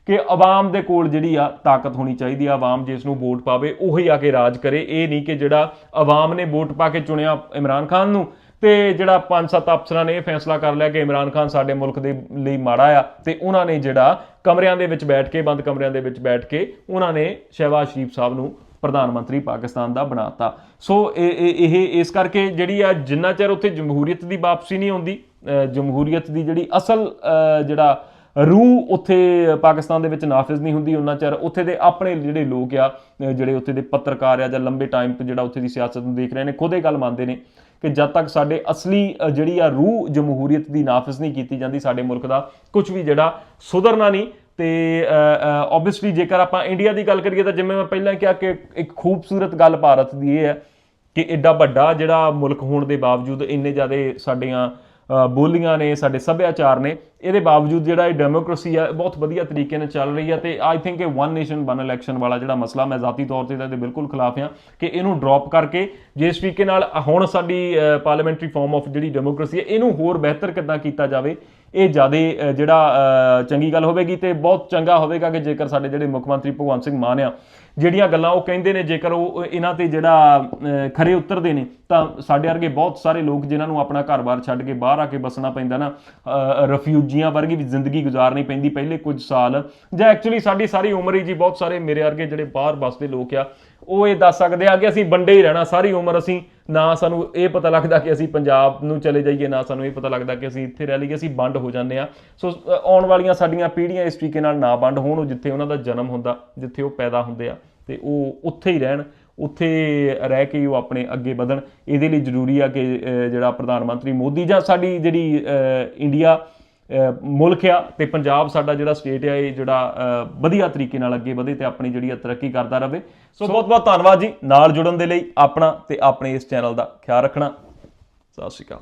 ਕਿ ਆਵਾਮ ਦੇ ਕੋਲ ਜਿਹੜੀ ਆ ਤਾਕਤ ਹੋਣੀ ਚਾਹੀਦੀ ਆ, ਆਵਾਮ ਜਿਸ ਨੂੰ ਵੋਟ ਪਾਵੇ, ਉਹੀ ਆ ਕੇ ਰਾਜ ਕਰੇ। ਇਹ ਨਹੀਂ ਕਿ ਜਿਹੜਾ ਆਵਾਮ ਨੇ ਵੋਟ ਪਾ ਕੇ ਚੁਣਿਆ ਇਮਰਾਨ ਖਾਨ ਨੂੰ ਤੇ ਜਿਹੜਾ ਪੰਜ ਸੱਤ ਅਫਸਰਾਂ ਨੇ ਇਹ ਫੈਸਲਾ ਕਰ ਲਿਆ ਕਿ ਇਮਰਾਨ ਖਾਨ ਸਾਡੇ ਮੁਲਕ ਦੇ ਲਈ ਮਾੜਾ ਆ ਤੇ ਉਹਨਾਂ ਨੇ ਜਿਹੜਾ ਕਮਰਿਆਂ ਦੇ ਵਿੱਚ ਬੈਠ ਕੇ, ਬੰਦ ਕਮਰਿਆਂ ਦੇ ਵਿੱਚ ਬੈਠ ਕੇ ਉਹਨਾਂ ਨੇ ਸ਼ਹਿਬਾਜ਼ ਸ਼ਰੀਫ ਸਾਹਿਬ ਨੂੰ ਪ੍ਰਧਾਨ ਮੰਤਰੀ ਪਾਕਿਸਤਾਨ ਦਾ ਬਣਾਤਾ ਸੋ ਇਹ ਇਹ ਇਸ ਕਰਕੇ ਜਿਹੜੀ ਆ ਜਿੰਨਾ ਚਿਰ ਉੱਥੇ ਜਮਹੂਰੀਅਤ ਦੀ ਵਾਪਸੀ ਨਹੀਂ ਆਉਂਦੀ ਜਮਹੂਰੀਅਤ ਦੀ ਜਿਹੜੀ ਅਸਲ ਜਿਹੜਾ ਰੂਹ ਉੱਥੇ ਪਾਕਿਸਤਾਨ ਦੇ ਵਿੱਚ ਨਾਫਿਜ਼ ਨਹੀਂ ਹੁੰਦੀ, ਉਹਨਾਂ ਚਿਰ ਉੱਥੇ ਦੇ ਆਪਣੇ ਜਿਹੜੇ ਲੋਕ ਆ ਜਿਹੜੇ ਉੱਥੇ ਦੇ ਪੱਤਰਕਾਰ ਆ ਜਾਂ ਲੰਬੇ ਟਾਈਮ ਤੋਂ ਜਿਹੜਾ ਉੱਥੇ ਦੀ ਸਿਆਸਤ ਨੂੰ ਦੇਖ ਰਹੇ ਨੇ, ਖੁਦ ਇਹ ਗੱਲ ਮੰਨਦੇ ਨੇ ਕਿ ਜਦ ਤੱਕ ਸਾਡੇ ਅਸਲੀ ਜਿਹੜੀ ਆ ਰੂਹ ਜਮਹੂਰੀਅਤ ਦੀ ਨਾਫਿਜ਼ ਨਹੀਂ ਕੀਤੀ ਜਾਂਦੀ ਸਾਡੇ ਮੁਲਕ ਦਾ ਕੁਝ ਵੀ ਜਿਹੜਾ ਸੁਧਰਨਾ ਨਹੀਂ ਤੇ ਆਬਵੀਅਸਲੀ ਜੇਕਰ ਆਪਾਂ ਇੰਡੀਆ ਦੀ ਗੱਲ ਕਰੀਏ ਤਾਂ ਜਿਵੇਂ ਮੈਂ ਪਹਿਲਾਂ ਕਿਹਾ ਕਿ ਇੱਕ ਖੂਬਸੂਰਤ ਗੱਲ ਭਾਰਤ ਦੀ ਇਹ ਹੈ ਕਿ ਐਡਾ ਵੱਡਾ ਜਿਹੜਾ ਮੁਲਕ ਹੋਣ ਦੇ ਬਾਵਜੂਦ ਇੰਨੇ ਜ਼ਿਆਦਾ ਸਾਡੀਆਂ ਬੋਲੀਆਂ ਨੇ, ਸਾਡੇ ਸੱਭਿਆਚਾਰ ਨੇ, ਇਹਦੇ ਬਾਵਜੂਦ ਜਿਹੜਾ ਇਹ ਡੈਮੋਕ੍ਰੇਸੀ ਆ ਬਹੁਤ ਵਧੀਆ ਤਰੀਕੇ ਨਾਲ ਚੱਲ ਰਹੀ ਹੈ ਤੇ ਆਈ ਥਿੰਕ ਇਹ ਵਨ ਨੇਸ਼ਨ ਵਨ ਇਲੈਕਸ਼ਨ ਵਾਲਾ ਜਿਹੜਾ ਮਸਲਾ, ਮੈਂ ਜ਼ਾਤੀ ਤੌਰ ਤੇ ਇਹਦੇ ਬਿਲਕੁਲ ਖਿਲਾਫ ਹਾਂ ਕਿ ਇਹਨੂੰ ਡ੍ਰੌਪ ਕਰਕੇ ਜਿਸ ਤਰੀਕੇ ਨਾਲ ਹੁਣ ਸਾਡੀ ਪਾਰਲੀਮੈਂਟਰੀ ਫਾਰਮ ਆਫ ਜਿਹੜੀ ਡੈਮੋਕ੍ਰੇਸੀ ਹੈ ਇਹਨੂੰ ਹੋਰ ਬਿਹਤਰ ਕਿੱਦਾਂ ਕੀਤਾ ਜਾਵੇ ਇਹ ਜ਼ਿਆਦਾ ਜਿਹੜਾ ਚੰਗੀ ਗੱਲ ਹੋਵੇਗੀ ਤੇ ਬਹੁਤ ਚੰਗਾ ਹੋਵੇਗਾ ਕਿ ਜੇਕਰ ਸਾਡੇ ਜਿਹੜੇ ਮੁੱਖ ਮੰਤਰੀ ਭਗਵੰਤ ਸਿੰਘ ਮਾਨ ਆ, ਜਿਹੜੀਆਂ ਗੱਲਾਂ ਉਹ ਕਹਿੰਦੇ ਨੇ, ਜੇਕਰ ਉਹ ਇਹਨਾਂ ਤੇ ਜਿਹੜਾ ਖਰੇ ਉਤਰਦੇ ਨੇ, ਤਾਂ ਸਾਡੇ ਵਰਗੇ ਬਹੁਤ ਸਾਰੇ ਲੋਕ ਜਿਨ੍ਹਾਂ ਨੂੰ ਆਪਣਾ ਘਰ-ਬਾਰ ਛੱਡ ਕੇ ਬਾਹਰ ਆ ਕੇ ਬਸਣਾ ਪੈਂਦਾ ਨਾ ਰਫਿਊਜੀਆਂ ਵਰਗੀ ਵੀ ਜ਼ਿੰਦਗੀ ਗੁਜ਼ਾਰਨੀ ਪੈਂਦੀ ਪਹਿਲੇ ਕੁਝ ਸਾਲ, ਜਾਂ ਐਕਚੁਅਲੀ ਸਾਡੀ ਸਾਰੀ ਉਮਰ ਹੀ ਜੀ, ਬਹੁਤ ਸਾਰੇ ਮੇਰੇ ਵਰਗੇ ਜਿਹੜੇ ਬਾਹਰ ਬਸਦੇ ਲੋਕ ਆ ਉਹ ਇਹ ਦੱਸ ਸਕਦੇ ਆ ਕਿ ਅਸੀਂ ਵੰਡੇ ਹੀ ਰਹਿਣਾ, ਸਾਰੀ ਉਮਰ ਅਸੀਂ, ਨਾ ਸਾਨੂੰ ਇਹ ਪਤਾ ਲੱਗਦਾ ਕਿ ਅਸੀਂ ਪੰਜਾਬ ਨੂੰ ਚਲੇ ਜਾਈਏ, ਨਾ ਸਾਨੂੰ ਇਹ ਪਤਾ ਲੱਗਦਾ ਕਿ ਅਸੀਂ ਇੱਥੇ ਰਹਿ ਲਈਏ, ਅਸੀਂ ਵੰਡ ਹੋ ਜਾਂਦੇ ਆ। ਸੋ ਆਉਣ ਵਾਲੀਆਂ ਸਾਡੀਆਂ ਪੀੜ੍ਹੀਆਂ ਇਸ ਤਰੀਕੇ ਨਾਲ ਨਾ ਵੰਡ ਹੋਣ, ਉਹ ਜਿੱਥੇ ਉਹਨਾਂ ਦਾ ਜਨਮ ਹੁੰਦਾ, ਜਿੱਥੇ ਉਹ ਪੈਦਾ ਹੁੰਦੇ ਆ, ਤੇ ਉਹ ਉੱਥੇ ਹੀ ਰਹਿਣ, ਉੱਥੇ ਰਹਿ ਕੇ ਹੀ ਉਹ ਆਪਣੇ ਅੱਗੇ ਵਧਣ। ਇਹਦੇ ਲਈ ਜ਼ਰੂਰੀ ਆ ਕਿ ਜਿਹੜਾ ਪ੍ਰਧਾਨ ਮੰਤਰੀ ਮੋਦੀ ਜਾਂ ਸਾਡੀ ਜਿਹੜੀ ਇੰਡੀਆ ਮੁਲਕ ਆ ਤੇ ਪੰਜਾਬ ਸਾਡਾ ਜਿਹੜਾ ਸਟੇਟ ਆ ਇਹ ਜਿਹੜਾ ਵਧੀਆ ਤਰੀਕੇ ਨਾਲ ਅੱਗੇ ਵਧੇ ਤੇ ਆਪਣੀ ਜਿਹੜੀ ਆ ਤਰੱਕੀ ਕਰਦਾ ਰਵੇ ਸੋ ਬਹੁਤ ਬਹੁਤ ਧੰਨਵਾਦ ਜੀ ਨਾਲ ਜੁੜਨ ਦੇ ਲਈ ਆਪਣਾ ਤੇ ਆਪਣੇ ਇਸ ਚੈਨਲ ਦਾ ਖਿਆਲ ਰੱਖਣਾ। ਸਤਿ ਸ਼੍ਰੀ ਅਕਾਲ।